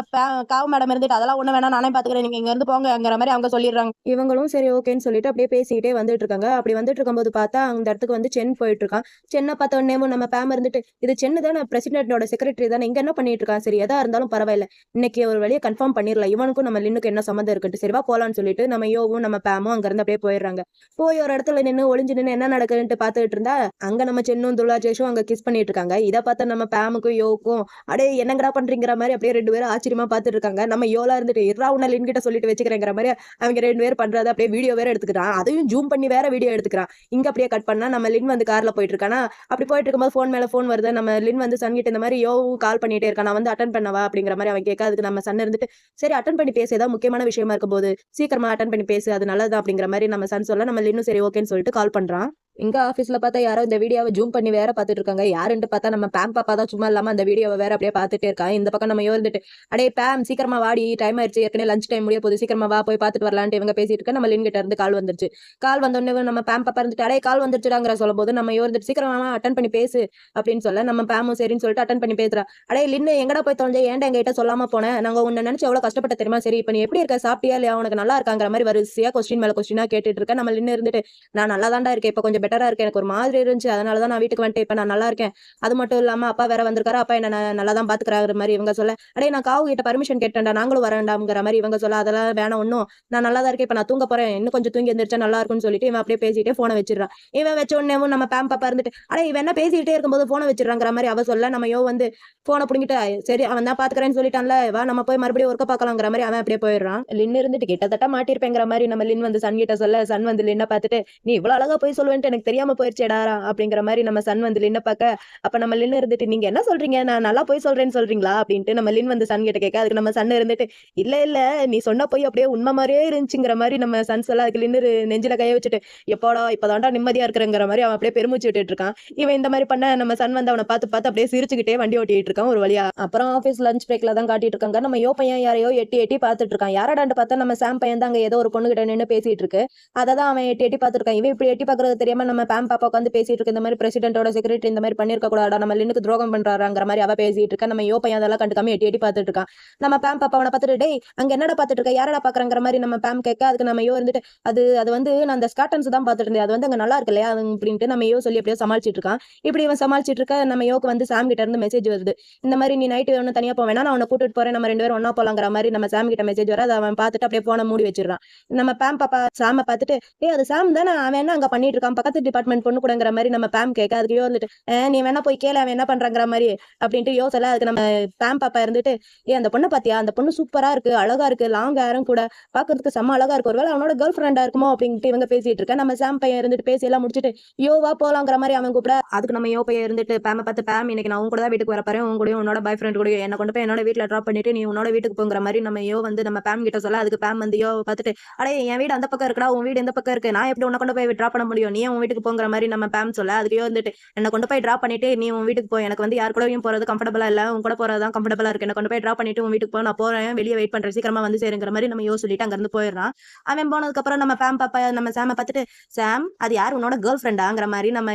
காவு மேடம் இருந்துட்டு அதெல்லாம் ஒண்ணு வேணா நானே பாத்துக்கிறேன். நீங்க இங்க இருந்து போங்கிற மாதிரி அவங்க சொல்லிடுறாங்க. இவங்களும் சரி ஓகேன்னு சொல்லிட்டு அப்படியே பேசிக்கிட்டே வந்துட்டு இருக்காங்க. அப்படி வந்துட்டு இருக்கும்போது பார்த்தா அந்த இடத்துக்கு வந்து சென் போயிட்டு இருக்கான். சென்னை பார்த்த உடனே நம்ம பேம் இருந்துட்டு இது சென்னு தானே பிரசிடென்டோட செக்ரட்டரி தானே இங்க என்ன பண்ணிட்டு இருக்கான்? சரி எதா இருந்தாலும் பரவாயில்ல. இன்னைக்கு ஒரு வழியை கன்ஃபார்ம் பண்ணிடலாம் இவனுக்கும் நம்ம லின்னுக்கு என்ன சம்மந்தம் இருக்கட்டும் சரிவா போலான்னு சொல்லிட்டு நம்ம யோவும் நம்ம பேமும் அங்க இருந்து அப்படியே போயிடுறாங்க. போய் ஒரு இடத்துல நின்று ஒளிஞ்சு நின்று என்ன நடக்குதுன்ட்டு பார்த்துட்டு இருந்தா அங்க நம்ம சென்னும் துலாஜேஷும் அங்க கிஸ் பண்ணிட்டு இருக்காங்க. இதை பார்த்தா நம்ம பேமுக்கும் யோவுக்கும் அடே என்னங்கடா பண்றீங்கிற மாதிரி அப்படியே ரெண்டு பேரும் ஆச்சரியமா பார்த்துட்டு இருக்காங்க. நம்ம யோலா இருந்துட்டு இரா உன்ன லின் கிட்ட சொல்லிட்டு வச்சுக்கிறேங்கிற மாதிரி அவங்க ரெண்டு பேரும் பண்றத அப்படியே வீடியோ வேற எடுத்துக்கிறான். அதையும் ஜூம் பண்ணி வேற வீடியோ எடுத்துக்கிறான். இங்க அப்படியே கட் பண்ணா நம்ம லின் வந்து கார்ல போயிட்டு இருக்கானா? அப்படி போயிட்டு இருக்கும்போது ஃபோன் மேல ஃபோன் வருது. நம்ம லின் வந்து சன் கிட்ட இந்த மாதிரி யோவும் கால் பண்ணிட்டே இருக்கான். நான் வந்து அட்டன் பண்ணவா? அப்படிங்கிற மாதிரி அவன் கேட்க அதுக்கு நம்ம சன் இருந்துட்டு சரி அட்டன் பண்ணி பேச. ஏதாவது முக்கியமான விஷயமா இருக்கும் போது சீக்கிரமா அட்டன் பண்ணி பேசு. அது நல்லதா அப்படிங்கிற மாதிரி நம்ம சன் சொல்ல நம்ம இன்னும் சரி ஓகேன்னு சொல்லிட்டு கால் பண்றான். இங்க ஆஃபீஸ்ல பார்த்தா யாரோ இந்த வீடியோவை ஜூம் பண்ணி வேற பார்த்துட்டு இருக்காங்க யாருன்னு பார்த்தா நம்ம பேம் பாப்பா தான் சும்மா இல்லாம அந்த வீடியோவை வேற அப்படியே பார்த்துட்டே இருக்கான் இந்த பக்கம் நம்ம இருந்துட்டு அடே பேம் சீக்கிரமா வாடி டைம் ஆயிடுச்சு. ஏற்கனவே லஞ்ச் டைம் முடிய போது சீக்கிரமா வா போய் பார்த்துட்டு வரலான்ட்டு இவங்க பேசிட்டு இருக்க நம்ம லின் கிட்ட இருந்து கால் வந்துருச்சு. கால் வந்தோடனே நம்ம பேம் பாப்பா இருந்துட்டு அடே கால் வந்துருச்சுடாங்கிற சொல்லும் போது நம்ம இருந்துட்டு சீக்கிரமா அட்டன் பண்ணி பேசு அப்படின்னு சொல்ல நம்ம பேமும் சரின்னு சொல்லிட்டு அட்டன் பண்ணி பேசுறா. அடே லின்னு எங்கடா போய் தொலைஞ்ச? ஏன்டா எங்ககிட்ட சொல்லாம போனேன் நாங்க உன்னை நினைச்சு எவ்வளவு கஷ்டப்பட்ட தெரியுமா? சரி இப்போ நீ எப்படி இருக்க? சாப்பிட்டியா இல்லையா? உனக்கு நல்லா இருக்காங்கிற மாதிரி வரிசையா கொஸ்டின் மேல கொஸ்டினா கேட்டுட்டு இருக்க. நம்ம லின்னு இருந்துட்டு நான் நல்லா தான்டா இருக்கேன். இப்போ கொஞ்சம் பெட்டரா இருக்கேன். எனக்கு ஒரு மாதிரி இருந்துச்சு. அதனால தான் நான் வீட்டுக்கு வந்துட்டு இப்போ நான் நல்லா இருக்கேன். அது மட்டும் இல்லாம அப்பா வேற வந்திருக்காரு. அப்பா என்ன நல்லா தான் பாத்துக்கிறாரு மாதிரி இவங்க சொல்ல அடே நான் காவு கிட்ட பர்மிஷன் கேட்டேன்டா. நாங்களும் வரேன்டாங்கிற மாதிரி இவங்க சொல்ல அதெல்லாம் வேணாம் ஒன்றும் நான் நல்லா தான் இருக்கேன். இப்போ நான் தூங்க போறேன். இன்னும் கொஞ்சம் தூங்கி எந்திரிச்சா நல்லா இருக்கும்னு சொல்லிட்டு இவன் அப்படியே பேசிட்டே ஃபோனை வச்சிடறான். இவன் வச்ச உடனே நம்ம பேம் பாப்பா இருந்துட்டு அடே இவன் என்ன பேசிக்கிட்டே இருக்கும்போது ஃபோனை வச்சிடறாங்கிற மாதிரி அவ சொல்ல நம்ம யோ வந்து போனை பிடிங்கிட்டு சரி அவன் தான் பாத்துக்கிறேன்னு சொல்லிட்டான்ல வா நம்ம போய் மறுபடியும் ஒர்க்க பார்க்கலாங்கிற மாதிரி அவன் அப்படியே போயிடுறான். லின் இருந்துட்டு கிட்டத்தட்ட மாட்டிருப்பேங்கிற மாதிரி நம்ம லின் வந்து சன் கிட்ட சொல்ல சன் வந்து லின்ன பார்த்துட்டு நீ இவ்வளவு அழகா போய் சொல்லுவேன்ட்டு எனக்கு தெரியாம போயிருச்சேடா அப்படிங்கிற மாதிரி நம்ம சன் வந்து லின்ன பார்க்க அப்ப நம்ம லின் இருந்துட்டு நீங்க என்ன சொல்றீங்க? நான் நல்லா போய் சொல்றேன்னு சொல்றீங்களா? அப்படின்ட்டு நம்ம லின் வந்து சன் கிட்ட கேட்க அதுக்கு நம்ம சன் இருந்துட்டு இல்ல இல்ல நீ சொன்ன போய் அப்படியே உண்மை மாதிரியே இருந்துச்சுங்கிற மாதிரி நம்ம சன் சொல்ல அதுக்கு லின்னு நெஞ்சில கைய வச்சுட்டு எப்போடா இப்பதான்டா நிம்மதியா இருக்கிறங்கிற மாதிரி அவன் அப்படியே பெருமிச்சு விட்டுட்டு இருக்கான். இவன் இந்த மாதிரி பண்ண நம்ம சன் வந்து அவனை பார்த்து பார்த்து அப்படியே சிரிச்சுக்கிட்டே வண்டி ஓட்டிட்டு இருக்கான் ஒரு வழியா. அப்புறம் ஆஃபீஸ் லஞ்ச் பிரேக்ல தான் காட்டிட்டு இருக்காங்க. நம்ம யோ பையன் யாரையோ எட்டி எட்டி பார்த்துட்டு இருக்கான். யாரடான்னு பார்த்தா நம்ம சாம் பையன் தான் அங்க ஏதோ ஒரு பொண்ணு கிட்ட நின்று பேசிட்டு இருக்கு. அதை தான் அவன் எட்டி எட்டி பார்த்துருக்கான் இவன் இப்படி எட்டி பார்க்கறது தெரியாம நம்ம பேம் பாப்பா உட்காந்து பேசிட்டு இருக்க இந்த மாதிரி பிரசிடென்ட்டோட செக்ரட்டரி இந்த மாதிரி பண்ணிருக்க கூடாடா நம்ம லின்னுக்கு துரோகம் பண்றாங்கிற மாதிரி அவ பேசிட்டு இருக்கா. நம்ம யோ பையன் அதெல்லாம் கண்டுக்காம எட்டி எட்டி பார்த்துட்டு இருக்கான் நம்ம பேம் பாப்பா அவனை பார்த்துட்டு டேய் அங்க என்னடா பார்த்துட்டு இருக்க? யாரடா பாக்குறங்கிற மாதிரி நம்ம பேம் கேட்க அதுக்கு நம்ம யோ இருந்துட்டு அது அது வந்து நான் அந்த ஸ்காட்டன்ஸ் தான் பார்த்துட்டு இருந்தேன். அது வந்து அங்க நல்லா இருக்கு இல்லையா அப்படின்ட்டு நம்ம யோ சொல்லி அப்படியே சமாளிச்சிட்டு இருக்கான். இப்படி இவன் சமாளிச்சிட்டு இருக்க நம்ம யோக்கு வந்து சாம் கிட்ட இருந்து மெசேஜ் வருது. இந்த மாதிரி நீ நைட்டு ஒன்று தனியா போவேன் நான் அவனை கூட்டிட்டு போறேன். நம்ம ரெண்டு பேரும் ஒன்னா போலாங்கிற மாதிரி நம்ம சாம் கிட்ட மெசேஜ் வர அதை அவன் பார்த்துட்டு அப்படியே போன மூடி வச்சிடறான். நம்ம பேம் பாப்பா சாம பார்த்துட்டு ஏ அது சாம் தானே. அவன் என்ன அங்க பண்ணிட்டு இருக்கான்? பக்கத்து டிபார்ட்மெண்ட் பொண்ணு கூடங்கிற மாதிரி நம்ம பேம் கேட்க அதுக்கு யோ வந்துட்டு நீ வேணா போய் கேள அவன் என்ன பண்றாங்கிற மாதிரி அப்படின்ட்டு யோ சொல்ல அதுக்கு நம்ம பேம் பாப்பா இருந்துட்டு ஏ அந்த பொண்ணை பாத்தியா? அந்த பொண்ணு சூப்பரா இருக்கு அழகா இருக்கு லாங் ஹேரும் கூட பாக்குறதுக்கு செம்ம அழகா இருக்கு. ஒருவேளை அவனோட கேர்ள் ஃப்ரெண்டா இருக்குமோ? அப்படின்ட்டு இவங்க பேசிட்டு இருக்க நம்ம சாம் பையன் இருந்துட்டு பேசி எல்லாம் முடிச்சுட்டு யோவா போலாங்கிற மாதிரி அவன் கூப்பிட அதுக்கு நம்ம யோ பையன் இருந்துட்டு பேம பார்த்து பேம் இன்னைக்கு நான் கூட தான் வீட்டுக்கு வர போறேன். உன் கூட உன்னோட பாய் ஃப்ரெண்ட் கூட என்ன கொண்டு போய் என்னோட வீட்டுல ட்ராப் பண்ணிட்டு நீ உன்னோட வீட்டுக்கு போங்கிற மாதிரி நம்ம யோ வந்து நம்ம பேம் கிட்ட சொல்ல அதுக்கு பேம் வந்து யோ பார்த்துட்டு அடே என் வீடு அந்த பக்கம் இருக்கடா உன் வீடு இந்த பக்கம் இருக்கு. நான் எப்படி உன்ன கொண்டு போய் ட்ராப் பண்ண முடியும்? நீ உன் வீட்டுக்கு போங்கிற மாதிரி நம்ம பேம் சொல்ல அதுக்கே வந்துட்டு என்ன கொண்டு போய் ட்ராப் பண்ணிட்டு நீ உன் வீட்டுக்கு போ. எனக்கு வந்து யார் கூடயும் போறது கம்ஃபர்டபுளா இல்ல. உன் கூட போறது தான் கம்ஃபர்டபுளா இருக்கு. என்ன கொண்டு போய் ட்ரா பண்ணிட்டு உன் வீட்டுக்கு போ. நான் போறேன். வெளியே வெயிட் பண்றேன். சீக்கிரமா வந்து சேருங்கிற மாதிரி நம்ம யோ சொல்லிட்டு அங்க இருந்து போயிடுறான். அவன் போனதுக்கு அப்புறம் நம்ம பேம் பாப்பா நம்ம சாம பார்த்துட்டு சாம் அது யார் உன்னோட கேர்ள் ஃப்ரெண்டாங்கிற மாதிரி நம்ம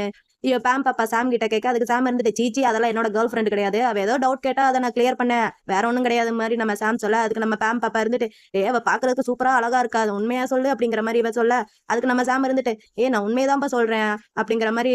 பேம் பாப்பா சாம் கிட்ட கேட்க அதுக்கு சாம் இருந்துட்டு சீச்சி அதெல்லாம் என்னோட கேர்ள் ஃப்ரெண்ட் கிடையாது. அவ ஏதோ டவுட் கேட்டா அதை நான் கிளியர் பண்ணேன். வேற ஒன்றும் கிடையாது மாதிரி நம்ம சாம் சொல்ல. அதுக்கு நம்ம பேம் பாப்பா இருந்துட்டு ஏ அவ பாக்குறதுக்கு சூப்பரா அழகா இருக்கா? அது உண்மையா சொல்லு? அப்படிங்கிற மாதிரி இவ சொல்ல. அதுக்கு நம்ம சாம் இருந்துட்டு ஏ நான் உண்மையதான்ப்பா சொல்றேன். அப்படிங்கிற மாதிரி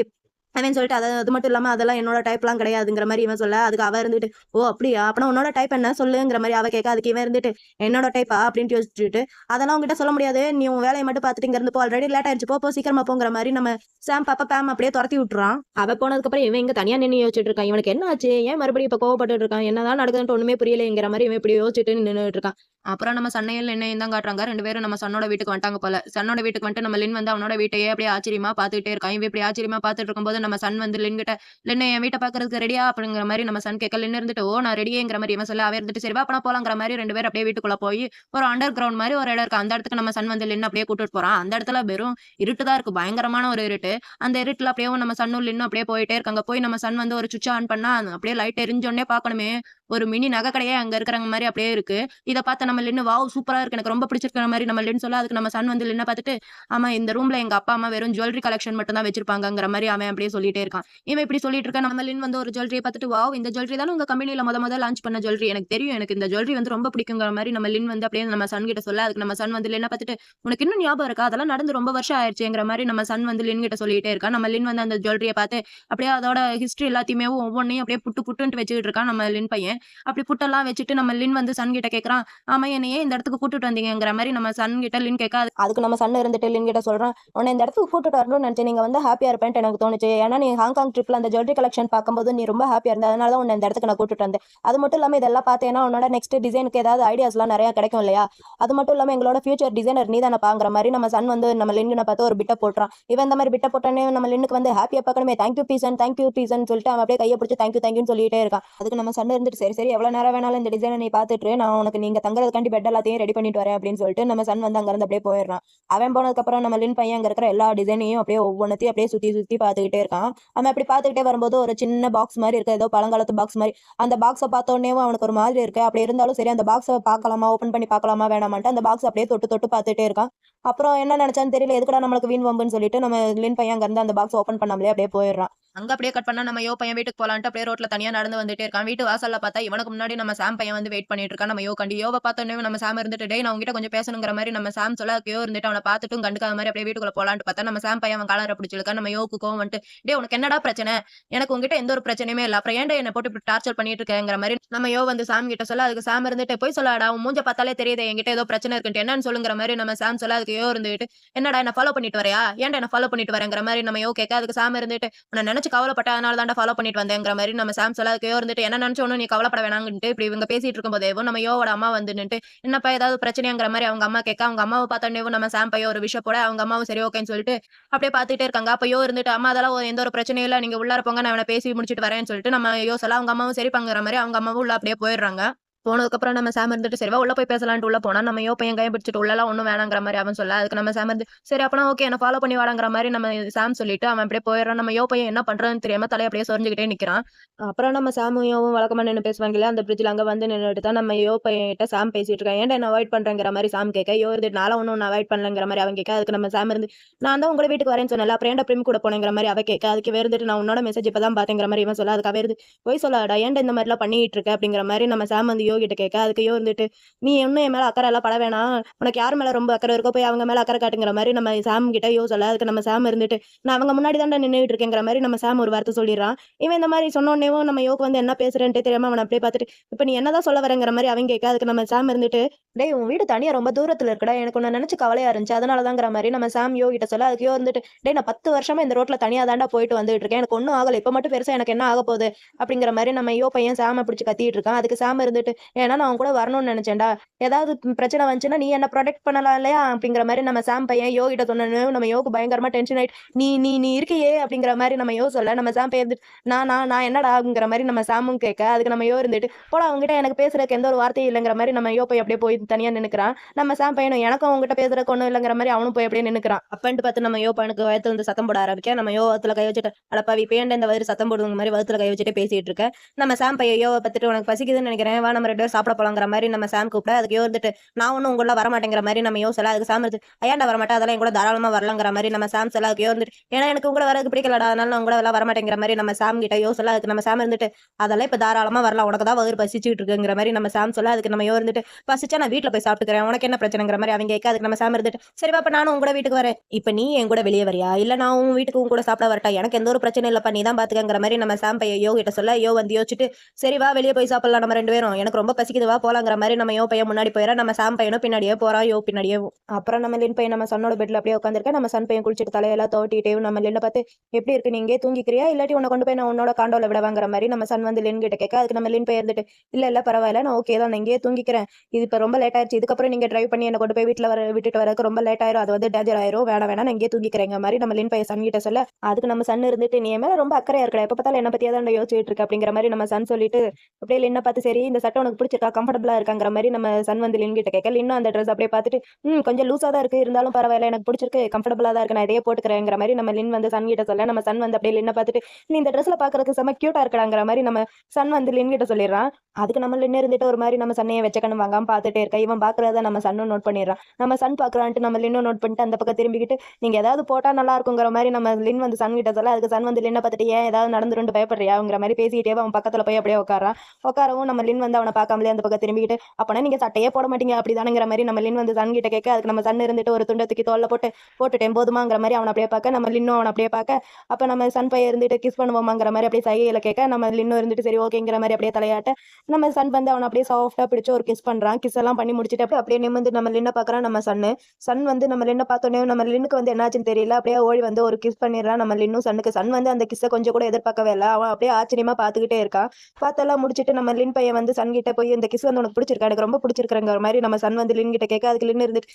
அவன் சொல்லிட்டு அது அது மட்டும் இல்லாமல் அதெல்லாம் என்னோட டைப்லாம் கிடையாதுங்கிற மாதிரி இவன் சொல்ல அதுக்கு அவ இருந்துட்டு ஓ அப்படியா? அப்பனா உன்னோட டைப் என்ன? சொல்லுங்கிற மாதிரி அவ கேட்க அதுக்கு இவன் இருந்துட்டு என்னோட டைப்பா அப்படின்ட்டு யோசிச்சுட்டு அதெல்லாம் உங்ககிட்ட சொல்ல முடியாது. நீ உன் வேலையை மட்டும் பார்த்துட்டு இங்க இருந்து போ. ஆல்ரெடி லேட் ஆயிடுச்சு. போ போ சீக்கிரமா போங்கிற மாதிரி நம்ம சாம் பாப்பா பேம் அப்படியே துரத்தி விட்டுறான். அவ போனதுக்கப்புறம் இவன் இங்க தனியா நின்று யோசிச்சுட்டு இருக்கான். இவனுக்கு என்ன ஆச்சு? ஏன் மறுபடியும் இப்போ கோவப்பட்டு இருக்கான்? என்னதான் நடக்குதுன்ட்டு ஒண்ணுமே புரியலைங்கிற மாதிரி இவன் இப்படி யோசிச்சுட்டு நின்றுட்டு இருக்கான். அப்புறம் நம்ம சன்னையில் என்னையும் தான் காட்டுறாங்க. ரெண்டு பேரும் நம்ம சன்னோட வீட்டுக்கு வந்துட்டாங்க போல. சன்னோட வீட்டுக்கு வந்துட்டு நம்ம லின் வந்து அவனோட வீட்டையே அப்படியே ஆச்சரியமா பார்த்துட்டே இருக்கான். இவன் இப்படி ஆச்சரியமா பார்த்துட்டு இருக்கும்போது நம்ம சன் வந்து லின் கிட்ட லின் என் வீட்டை பார்க்கறதுக்கு ரெடியா அப்படிங்கிற மாதிரி நம்ம சன் கேட்க லின் இருந்துட்டு ஓ நான் ரெடியேங்கிற மாதிரி இவன் சொல்ல அவன் இருந்துட்டு சரி வா அப்பனா போலாங்கிற மாதிரி ரெண்டு பேரும் அப்படியே வீட்டுக்குள்ள போய் ஒரு அண்டர் கிரவுண்ட் மாதிரி ஒரு இடம் இருக்கு. அந்த இடத்துக்கு நம்ம சன் வந்து லின் அப்படியே கூட்டிட்டு போறான். அந்த இடத்துல வெறும் இருட்டு தான் இருக்கு. பயங்கரமான ஒரு இருட்டு. அந்த இருட்டுல அப்படியே நம்ம சன்னும் லின்னும் அப்படியே போயிட்டே இருக்காங்க. போய் நம்ம சன் வந்து ஒரு சுவிட்ச் ஆன் பண்ணா அப்படியே லைட் எரிஞ்சோடனே பார்க்கணுமே. ஒரு மினி நகை கடையே அங்க இருக்கிறாங்க மாதிரி அப்படியே இருக்கு. இதை பார்த்து நம்ம லின்னு வாவ் சூப்பரா இருக்கு. எனக்கு ரொம்ப பிடிச்சிருக்கிற மாதிரி நம்ம லின்னு சொல்ல அதுக்கு நம்ம சன் வந்து லின்ன பார்த்துட்டு ஆமா இந்த ரூம்ல எங்க அப்பா அம்மா வெறும் ஜுவல்லரி கலெக்ஷன் மட்டும் தான் வச்சிருப்பாங்கிற மாதிரி அவன் அப்படியே சொல்லிட்டே இருக்கான். இவன் இப்படி சொல்லிட்டு இருக்க நம்ம லின் வந்து ஒரு ஜுவல்லரியை பார்த்துட்டு வாவ் இந்த ஜுவல்லரி தானே உங்க கம்பெனியில முத முதல் லான்ச் பண்ண ஜுவல்லரி எனக்கு தெரியும். எனக்கு இந்த ஜுவல்லரி வந்து ரொம்ப பிடிக்குங்கிற மாதிரி நம்ம லின் வந்து அப்படியே நம்ம சன் கிட்ட சொல்ல அதுக்கு நம்ம சன் வந்து லின்ன பார்த்துட்டு உனக்கு இன்னும் ஞாபகம் இருக்கா? அதெல்லாம் நடந்து ரொம்ப வருஷம் ஆயிடுச்சுங்கிற மாதிரி நம்ம சன் வந்து லின் கிட்ட சொல்லிட்டே இருக்கான். நம்ம லின் வந்து அந்த ஜுவல்லரியை பார்த்து அப்படியே அதோட ஹிஸ்டரி எல்லாத்தையுமே ஒவ்வொன்றையும் அப்படியே புட்டு புட்டுன்ட்டு வச்சுக்கிட்டு இருக்கான் நம்ம லின் பையன். அப்படி புட்டெல்லாம் வச்சுட்டு நம்ம லின் வந்து சன் கிட்ட கேட்கறான் ஆமா என்னையே இந்த இடத்துக்கு கூட்டிட்டு வந்தீங்கிற மாதிரி நம்ம சன் கிட்ட லின் கேட்காது. அதுக்கு நம்ம சன் இருந்துட்டு லின் கிட்ட சொல்றான் உன்னை இந்த இடத்துக்கு கூட்டிட்டு வரணும்னு நினைச்சு நீங்க வந்து ஹாப்பியா இருப்பேன்ட்டு எனக்கு தோணுச்சு. ஏன்னா நீ ஹாங்காங் ட்ரிப்ல அந்த ஜுவல்லரி கலெக்ஷன் பார்க்கும்போது நீ ரொம்ப ஹாப்பியா இருந்த அதனால தான் உன்னை இந்த இடத்துக்கு நான் கூட்டிட்டு வந்தேன். அது மட்டும் இல்லாம இதெல்லாம் பார்த்தேன்னா உன்னோட நெக்ஸ்ட் டிசைனுக்கு ஏதாவது ஐடியாஸ்லாம் நிறைய கிடைக்கும் இல்லையா? அது மட்டும் இல்லாம எங்களோட ஃபியூச்சர் டிசைனர் நீ தானே பாங்கிற மாதிரி நம்ம சன் வந்து நம்ம லின்னை பார்த்து ஒரு பிட்டை போட்டுறான். இவன் இந்த மாதிரி பிட்டை போட்டானே நம்ம லின்னுக்கு வந்து ஹாப்பியா பார்க்கணுமே தேங்க்யூ பீசன் தேங்க்யூ பீசன் சொல்லிட்டு அவன் அப்படியே கையை பிடிச்சி தேங்க்யூ தேங்க்யூன்னு சொல்லிட்டே இருக்கான். அதுக்கு நம்ம சன் இருந்துட்டு சரி சரி எவ்வளோ நேரம் வேணாலும் இந்த டிசைனை நீ பார்த்துட்டு நான் உனக்கு நீங்க தங்குறதுக்காண்டி பெட் எல்லாத்தையும் ரெடி பண்ணிட்டு வரேன் அப்படின்னு சொல்லிட்டு நம்ம சன் வந்து அங்கேருந்து அப்படியே போயிடுறான். அவன் போனதுக்கப்புறம் நம்ம லின் பையன் அங்கே இருக்கிற எல்லா டிசைனையும் அப்படியே ஒவ்வொன்றத்தையும் அப்படியே சுற்றி சுற்றி பார்த்துக்கிட்டே இருக்கான். அவன் அப்படி பார்த்துக்கிட்டே வரும்போது ஒரு சின்ன பாக்ஸ் மாதிரி இருக்கு ஏதோ பழங்காலத்து பாக்ஸ் மாதிரி. அந்த பாக்ஸை பார்த்தோன்னே அவனுக்கு ஒரு மாதிரி இருக்கு. அப்படி இருந்தாலும் சரி அந்த பாக்ஸை பார்க்கலாமா ஓப்பன் பண்ணி பார்க்கலாமா வேணாமான்ட்டு அந்த பாக்ஸ் அப்படியே தொட்டு தொட்டு பார்த்துட்டே இருக்கான். அப்புறம் என்ன நினைச்சான்னு தெரியல எதுக்குடா நம்மளுக்கு வீண் வம்புன்னு சொல்லிட்டு நம்ம லின் பையன் அங்க இருந்து அந்த பாக்ஸ் ஓப்பன் பண்ணாமலே அப்படியே போயிடுறான். அங்க அப்படியே கட் பண்ணா நம்ம யோ பையன் வீட்டுக்கு போலான்ட்டு அப்படியே ரோட்ல தனியா நடந்து வந்துட்டே இருக்கான். வீட்டு வாசல்ல பார்த்தா இவனுக்கு முன்னாடி நம்ம சாம் பையன் வந்து வெயிட் பண்ணிட்டு இருக்கான். நம்ம யோ கண்டி யோவை பார்த்தோன்னே நம்ம சாம் இருந்துட்டு டேய் நான் உங்ககிட்ட கொஞ்சம் பேசணுங்கிற மாதிரி நம்ம சாம் சொல்ல யோ இருந்துட்டு அவனை பார்த்துட்டும் கண்டுக்காத மாதிரி அப்படியே வீட்டுக்குள்ள போலான்ட்டு பார்த்தா நம்ம சாம் பையன் அவன் காலரை பிடிச்சிருக்கான் நம்ம யோக்கு கோவம் வந்துட்டு டே உனக்கு என்னடா பிரச்சனை? எனக்கு உங்ககிட்ட எந்த ஒரு பிரச்சனையுமே இல்லை. அப்புறம் ஏன்டா என்ன போட்டு இப்படி டார்ச்சர் பண்ணிட்டு இருக்கேங்கிற மாதிரி நம்ம யோ வந்து சாம் கிட்ட சொல்ல அதுக்கு சாம் இருந்துட்டு போய் சொல்லாடா உன் மூஞ்ச பார்த்தாலே தெரியுது என்கிட்ட ஏதோ பிரச்சனை இருக்குன்ட்டு. என்னன்னு சொல்லுங்கிற மாதிரி நம்ம சாம் சொல்ல அதுக்கு யோ இருந்துட்டு என்னடா என்ன ஃபாலோ பண்ணிட்டு வரையா? ஏன்டா என்ன ஃபாலோ பண்ணிட்டு வரேங்கிற மாதிரி நம்ம யோ கேட்க அதுக்கு சாம் இருந்துட்டு உன்னை ஏதாச்சும் கவலைப்பட்ட அதனால தான் ஃபாலோ பண்ணிட்டு வந்தேங்கிற மாதிரி நம்ம சாம் சொல்ல அதுக்கு யோ இருந்துட்டு என்ன நினைச்சு நீ கவலைப்பட வேணாங்கன்ட்டு இப்படி இவங்க பேசிட்டு இருக்கும்போதேவோ நம்ம யோவோட அம்மா வந்து நின்னுட்டு என்னப்பா ஏதாவது பிரச்சனைங்கிற மாதிரி அவங்க அம்மா கேட்க அவங்க அம்மாவை பார்த்தோன்னேவும் நம்ம சாம் பையோ ஒரு விஷயம் போட அவங்க அம்மாவும் சரி ஓகேன்னு சொல்லிட்டு அப்படியே பார்த்துட்டே இருக்காங்க. அப்போ யோ இருந்துட்டு அம்மா அதெல்லாம் எந்த ஒரு பிரச்சனையும் இல்லை நீங்க உள்ளார போங்க நான் அவனை பேசி முடிச்சிட்டு வரேன்னு சொல்லிட்டு நம்ம யோ சொல்ல அவங்க அம்மாவும் சரி மாதிரி அவங்க அம்மாவும் உள்ள அப்படியே போயிடுறாங்க. போனதுக்கப்புறம் நம்ம சாம் இருந்துட்டு சரிவா உள்ள போய் பேசலான்ட்டு உள்ள போனா நம்ம யோ பையன் கையை பிடிச்சிட்டு உள்ளலாம் ஒன்றும் வேணாங்கிற மாதிரி அவன் சொல்ல அதுக்கு நம்ம சாம் இருந்து சரி அப்பனா ஓகே என்ன ஃபாலோ பண்ணி வாடாங்கிற மாதிரி நம்ம சாம் சொல்லிட்டு அவன் அப்படியே போயிடுறான். நம்ம யோ பையன் என்ன பண்றதுன்னு தெரியாம தலையை அப்படியே சொரிஞ்சுக்கிட்டே நிக்கிறான். அப்புறம் நம்ம சாமும் யோவும் வழக்கமா நின்று பேசுவாங்கல்ல அந்த பிரிட்ஜில் அங்க வந்து நின்றுட்டு தான் நம்ம யோ பையன் கிட்ட சாம் பேசிட்டு இருக்கான். ஏன்டா என்ன அவாய்ட் பண்றேங்கிற மாதிரி சாம் கேட்க யோ இருந்துட்டு நாளை ஒன்றும் அவாய்ட் பண்ணலங்கிற மாதிரி அவன் கேட்க அதுக்கு நம்ம சாம் இருந்து நான் தான் உங்களை வீட்டுக்கு வரேன்னு சொன்னல அப்புறம் ஏன்டா பிரிம் கூட போனேங்கிற மாதிரி அவ கேட்க அதுக்கு வேறுந்துட்டு நான் உன்னோட மெசேஜ் இப்பதான் பாத்தேங்கிற மாதிரி இவன் சொல்ல அதுக்கு அவ இருந்து போய் சொல்லாடா ஏன்டா இந்த மாதிரிலாம் பண்ணிட்டு இருக்க? அப்படிங்கிற மாதிரி நம்ம சாம் வந்து யோ கிட்ட கேட்க அதுக்கு யோ இருந்துட்டு நீ இன்னும் என் மேல அக்கறை எல்லாம் பட வேணாம். உனக்கு யார் மேல ரொம்ப அக்கறை இருக்கோ போய் அவங்க மேல அக்கறை காட்டுங்கிற மாதிரி நம்ம சாம் கிட்ட யோ சொல்ல. அதுக்கு நம்ம சாம் இருந்துட்டு நான் அவங்க முன்னாடி தான் நின்றுட்டு இருக்கேங்கிற மாதிரி நம்ம சாம் ஒரு வார்த்தை சொல்லிடுறான். இவன் இந்த மாதிரி சொன்னோடனேவும் நம்ம யோக்கு வந்து என்ன பேசுறேன்ட்டு தெரியாம அவனை அப்படியே பார்த்துட்டு இப்போ நீ என்னதான் சொல்ல வரேங்கிற மாதிரி அவங்க கேட்க அதுக்கு நம்ம சாம் இருந்துட்டு டேய் உன் வீடு தனியா ரொம்ப தூரத்துல இருக்கடா. எனக்கு உன்னை நினைச்சு கவலையா இருந்துச்சு. அதனால தாங்கிற மாதிரி நம்ம சாம் யோ கிட்ட சொல்ல அதுக்கு யோ இருந்துட்டு டேய் நான் பத்து வருஷமா இந்த ரோட்ல தனியா தாண்டா போயிட்டு வந்துட்டு இருக்கேன். எனக்கு ஒன்றும் ஆகல. இப்போ மட்டும் பெருசா எனக்கு என்ன ஆக போகுது? அப்படிங்கிற மாதிரி நம்ம யோ பையன் சாம பிடிச்சி கத்திட்டு இருக்கான். அதுக்கு சாம இருந்துட்டு ஏன்னா நான் அவன் கூட வரணும்னு நினைச்சேன்டா. ஏதாவது பிரச்சனை வந்துச்சுன்னா நீ என்ன ப்ரொடெக்ட் பண்ணலாம் இல்லையா? அப்படிங்கிற மாதிரி நம்ம சாம் பையன் யோ கிட்ட சொன்னு நம்ம யோக்கு பயங்கரமா டென்ஷன் ஆயிட்டு நீ நீ நீ இருக்கியே? அப்படிங்கிற மாதிரி நம்ம யோ சொல்ல நம்ம சாம் பையன் நான் நான் நான் என்னடா? அப்படிங்கிற மாதிரி நம்ம சாமும் கேட்க அதுக்கு நம்ம யோ இருந்துட்டு போல அவங்ககிட்ட எனக்கு பேசுறதுக்கு எந்த ஒரு வார்த்தையும் இல்லைங்கிற மாதிரி நம்ம யோ போய் அப்படியே போய் தனியா நின்னுக்கிறான். நம்ம சாம் பையனும் எனக்கும் அவங்ககிட்ட பேசுறதுக்கு ஒன்றும் இல்லைங்கிற மாதிரி அவனும் போய் அப்படியே நினைக்கிறான் அப்பன்ட்டு பார்த்து நம்ம யோ பையனுக்கு வயத்துல இருந்து சத்தம் போட ஆரம்பிக்க நம்ம யோ வயத்துல கை வச்சுட்டு அடப்பாவி பேண்ட இந்த வயிறு சத்தம் போடுங்க மாதிரி வயத்துல கை வச்சுட்டு பேசிட்டு இருக்க. நம்ம சாம் பையன் யோவை பார்த்துட்டு உனக்கு பசிக்குதுன்னு நினைக்கிறேன் வா நம்ம ரெண்டு சாப்பிட போலாங்கிற மாதிரி நம்ம சாம் கூப்பிட அதுக்கு இருந்துட்டு நான் ஒன்றும் உங்கள வரமாட்டேங்கிற மாதிரி நம்ம யோ அதுக்கு சாம் இருந்து ஐயாண்டா வரமாட்டேன் அதெல்லாம் என் கூட வரலங்கிற மாதிரி நம்ம சாம் சொல்ல அதுக்கு இருந்துட்டு ஏன்னா எனக்கு உங்களை வரதுக்கு பிடிக்கலடா அதனால நான் உங்களை எல்லாம் வரமாட்டேங்கிற மாதிரி நம்ம சாம் கிட்ட யோ அதுக்கு நம்ம சாம் இருந்துட்டு அதெல்லாம் இப்போ தாராளமாக வரலாம் உனக்கு தான் வயிறு பசிச்சுட்டு இருக்குங்கிற மாதிரி நம்ம சாம் சொல்ல அதுக்கு நம்ம யோ இருந்துட்டு பசிச்சா நான் வீட்டில் போய் சாப்பிட்டுக்கிறேன் உனக்கு என்ன பிரச்சனைங்கிற மாதிரி அவங்க கேட்க அதுக்கு நம்ம சாம் இருந்துட்டு சரி பாப்பா நானும் உங்க கூட வீட்டுக்கு வரேன் இப்போ நீ என் கூட வெளியே வரியா? இல்லை நான் உன் வீட்டுக்கு உன் கூட சாப்பிட வரட்டா? எனக்கு எந்த ஒரு பிரச்சனை இல்லைப்பா நீ தான் பாத்துக்கங்கிற மாதிரி நம்ம சாம் பையன் யோ கிட்ட சொல்ல யோ வந்து யோசிச்சுட்டு சரி வா வெளியே போய் சாப்பிடலாம் நம்ம ரெண்டு பேரும் எனக்கு ரொம்ப பசிக்குது வா போலாங்கிற மாதிரி நம்ம யோ பையன் முன்னாடி போயிடா நம்ம சாம் பையனும் பின்னாடியே போறான் யோ பின்னாடியே. அப்புறம் நம்ம லின் பையன் நம்ம சன்னோட பெட்ல அப்படியே உட்காந்துருக்கேன் நம்ம சன் பையன் குளிச்சிட்டு தலையெல்லாம் தோட்டிட்டே நம்ம லின்ன பார்த்து எப்படி இருக்கு நீங்க தூங்கிக்கிறியா? இல்லாட்டி உன்னை கொண்டு போய் நான் உன்னோட காண்டோல விடவாங்கிற மாதிரி நம்ம சன் வந்து லின் கிட்ட கேட்க அதுக்கு நம்ம லின் பையன் இருந்துட்டு இல்ல இல்ல பரவாயில்ல நான் ஓகே தான் நான் இங்கேயே தூங்கிக்கிறேன். இது இப்போ ரொம்ப லேட் ஆயிடுச்சு இதுக்கப்புறம் நீங்க டிரைவ் பண்ணி என்ன கொண்டு போய் வீட்டில் வர விட்டுட்டு வரதுக்கு ரொம்ப லேட் ஆயிரும் அது வந்து டேஞ்சர் ஆயிரும். வேணாம் வேணா நான் இங்கேயே தூங்கிக்கிறேங்க மாதிரி நம்ம லின் பையன் சன் கிட்ட சொல்ல அதுக்கு நம்ம சன் இருந்துட்டு நீ மேல ரொம்ப அக்கறையா இருக்கா எப்ப பார்த்தாலும் என்ன பத்தியா தான் யோசிச்சுட்டு இருக்கு? அப்படிங்கிற மாதிரி நம்ம சன் சொல்லிட்டு அப்படியே லின்ன பார்த்து சரி இந்த சட்டை உனக்கு பிடிச்சிருக்கா? கம்ஃபர்டபுளா இருக்காங்கிற மாதிரி நம்ம சன் வந்து லின் கிட்ட கேட்கல இன்னும் அந்த ட்ரெஸ் அப்படியே பார்த்துட்டு ம் கொஞ்சம் லூஸாக தான் இருக்குது இருந்தாலும் பரவாயில்ல எனக்கு பிடிச்சிருக்கு கம்ஃபர்டபுளாக தான் இருக்கு நான் இதையே போட்டுக்கிறேங்கிற மாதிரி நம்ம லின் வந்து சன் கிட்ட சொல்ல நம்ம சன் வந்து அப்படியே லின்ன பார்த்துட்டு நீ இந்த ட்ரெஸ்ல பாக்குறதுக்கு செம்ம க்யூட்டாக இருக்கடாங்கிற மாதிரி நம்ம சன் வந்து லின் கிட்ட சொல்லிடுறான். அதுக்கு நம்ம லின்னு இருந்துட்டு ஒரு மாதிரி நம்ம சன்னையை வச்சக்கணும் வாங்காம பார்த்துட்டே இருக்க. இவன் பாக்குறத நம்ம சன்னும் நோட் பண்ணிடுறான். நம்ம சன் பாக்குறான்ட்டு நம்ம லின்னும் நோட் பண்ணிட்டு அந்த பக்கம் திரும்பிக்கிட்டு நீங்க ஏதாவது போட்டா நல்லா இருக்குங்கிற மாதிரி நம்ம லின் வந்து சன் கிட்ட சொல்ல அதுக்கு சன் வந்து லின்னை பார்த்துட்டு ஏன் ஏதாவது நடந்துருந்து பயப்படுறியாங்கிற மாதிரி பேசிக்கிட்டே அவன் பக்கத்துல போய் அப்படியே உட்காரான் உட்காரவும் நம்ம லின் வந்து அவனை பார்க்காமலே அந்த பக்கம் திரும்பிக்கிட்டு அப்பனா நீங்க சட்டையே போட மாட்டீங்க அப்படிதானங்கிற மாதிரி நம்ம லின் வந்து சன் கிட்ட கேட்க அதுக்கு நம்ம சன் இருந்துட்டு ஒரு துண்டை தூக்கி தோல்ல போட்டு போட்டுட்டேன் போதுமாங்கிற மாதிரி அவனை அப்படியே பார்க்க நம்ம லின்னும் அவனை அப்படியே பார்க்க அப்ப நம்ம சன் பையன் இருந்துட்டு கிஸ் பண்ணுவோமாங்கிற மாதிரி அப்படியே சைகையில கேட்க நம்ம லின்னும் இருந்துட்டு சரி ஓகேங்கிற மாதிரி அப்படியே தலையாட்ட நம்ம சன் வந்து அவனை அப்படியே சாஃப்டா பிடிச்சு ஒரு கிஸ் பண்றான் கிஸ் எல்லாம் பண்ணி முடிச்சுட்டு அப்படியே அப்படியே நிமிந்து நம்ம லின்ன பாக்குறான் நம்ம சன்னு. சன் வந்து நம்ம லின்ன பார்த்தோன்னே நம்ம லின்னுக்கு வந்து என்னாச்சுன்னு தெரியல அப்படியே ஓடி வந்து ஒரு கிஸ் பண்ணிடுறான் நம்ம லின்னும் சன்னுக்கு. சன் வந்து அந்த கிஸ்ஸை கொஞ்சம் கூட எதிர்பார்க்கவே இல்லை அவன் அப்படியே ஆச்சரியமா பார்த்துக்கிட்டே இருக்கான். பார்த்தெல்லாம் முடிச்சிட்டு நம்ம லின் பையன் வந்து சன் கிட்ட போய் இந்த கிஸ் வந்து உனக்கு பிடிச்சிருக்கா? எனக்கு ரொம்ப பிடிச்சிருக்கிறங்கிற மாதிரி நம்ம சன் வந்து லின் கிட்ட கேட்க அதுக்கு லின் இருந்துட்டு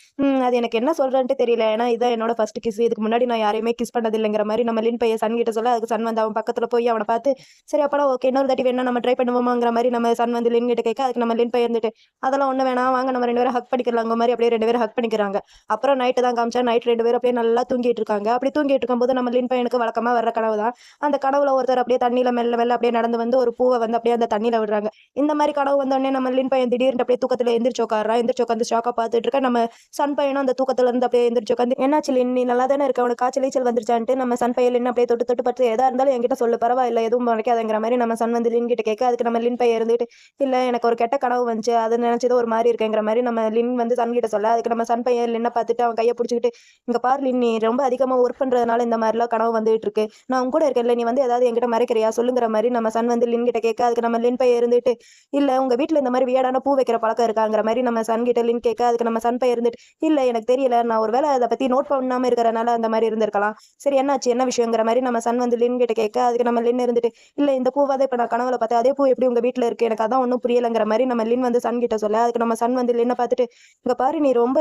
அது எனக்கு என்ன சொல்றேன்ட்டு தெரியல. ஏன்னா இதான் என்னோட ஃபர்ஸ்ட் கிஸ் இதுக்கு முன்னாடி நான் யாரையுமே கிஸ் பண்ணது இல்லைங்கிற மாதிரி நம்ம லின் பையன் சன் கிட்ட சொல்ல அதுக்கு சன் வந்து அவன் பக்கத்துல போய் அவனை பார்த்து சரி அப்படா ஓகே இன்னொரு தாட்டி வேணா நம்ம ட்ரை பண்ணுவோமாங்கிற மாதிரி நம்ம சன் வந்து லின் கிட்ட கேட்க அதுக்கு நம்ம லின் பையன் இருந்துட்டு அதெல்லாம் ஒண்ணு வேணாம். வாங்க நம்ம ரெண்டு பேரும் ஹக் பண்ணிக்கலாங்க மாதிரி அப்படியே ரெண்டு பேரும் ஹக் பண்ணிக்கிறாங்க. அப்புறம் நைட்டு தான் காமிச்சா நைட் ரெண்டு பேரும் அப்படியே நல்லா தூங்கிட்டு இருக்காங்க. அப்படி தூங்கிட்டு இருக்கும்போது நம்ம லின் பையனுக்கு வழக்கமா வர்ற கனவு தான். அந்த கனவுல ஒருத்தர் அப்படியே தண்ணியில மெல்ல மெல்ல அப்படியே நடந்து வந்து ஒரு பூவை வந்து அப்படியே அந்த தண்ணியில விடுறாங்க. இந்த மாதிரி கனவு வந்தோடனே நம்ம லின் பையன் திடீர்னு அப்படியே தூக்கத்துல எந்திரிச்சு உட்காரா எந்திரிச்சு உட்காந்து ஷாக்கா பார்த்துட்டு இருக்க. நம்ம சன் பையனும் அந்த தூக்கத்துல இருந்து அப்படியே எந்திரிச்சு உட்காந்து என்னாச்சு லின் நீ நல்லா தானே இருக்க? உனக்கு காய்ச்சல் நீச்சல் வந்துருச்சான்ட்டு நம்ம சன் பையன் லின் அப்படியே தொட்டு தொட்டு பார்த்து எதா இருந்தாலும் என்கிட்ட சொல்லு பரவாயில்ல எதுவும் மறைக்காதங்கிற மாதிரி நம்ம சன் வந்து லின் கிட்ட கேட்க அதுக்கு நம்ம லின் பையன் இருந்துட்டு இல்ல எனக்கு ஒரு கெட்ட கனவு வந்துச்சு அது நினைச்சது ஒரு மாதிரி இருக்குங்கிற மாதிரி நம்ம லின் வந்து சன் கிட்ட சொல்ல அதுக்கு நம்ம சன் பையன் லின்னை பார்த்துட்டு அவன் கையை பிடிச்சிக்கிட்டு இங்க பாரு லின் நீ ரொம்ப அதிகமா ஒர்க் பண்றதுனால இந்த மாதிரிலாம் கனவு வந்துட்டு இருக்கு. நான் உங்க கூட இருக்கேன்ல நீ வந்து ஏதாவது என்கிட்ட மறைக்கிறியா? சொல்லுங்கிற மாதிரி நம்ம சன் வந்து லின் கிட்ட கேட்க அதுக்கு நம்ம லின் பையன் இருந்துட்டு இல்ல உங்க வீட்ல இந்த மாதிரி வியாடான பூ வைக்கிற பழக்கம் இருக்காங்கிற மாதிரி நம்ம சன் கிட்ட லின் கேட்க அதுக்கு நம்ம சன் பையன் இருந்துட்டு இல்ல எனக்கு தெரியல நான் ஒருவேளை அதை பத்தி நோட் பண்ணாம இருக்கிறனால அந்த மாதிரி இருந்திருக்கலாம். சரி என்னாச்சு? என்ன விஷயங்கிற மாதிரி நம்ம சன் வந்து லின் கிட்ட கேட்க அதுக்கு நம்ம லின் இருந்துட்டு இல்ல இந்த பூவாதான் இப்ப நான் கனவுல பார்த்தேன். அதே பூ எப்படி உங்க வீட்டுல இருக்கு? எனக்கு அதான் ஒன்றும் புரியலங்கிற மாதிரி நம்ம லின் வந்து சன் கிட்ட சொல்ல அதுக்கு நம்ம சன் வந்து லின்னை பார்த்துட்டு இங்க பாரு நீ ரொம்ப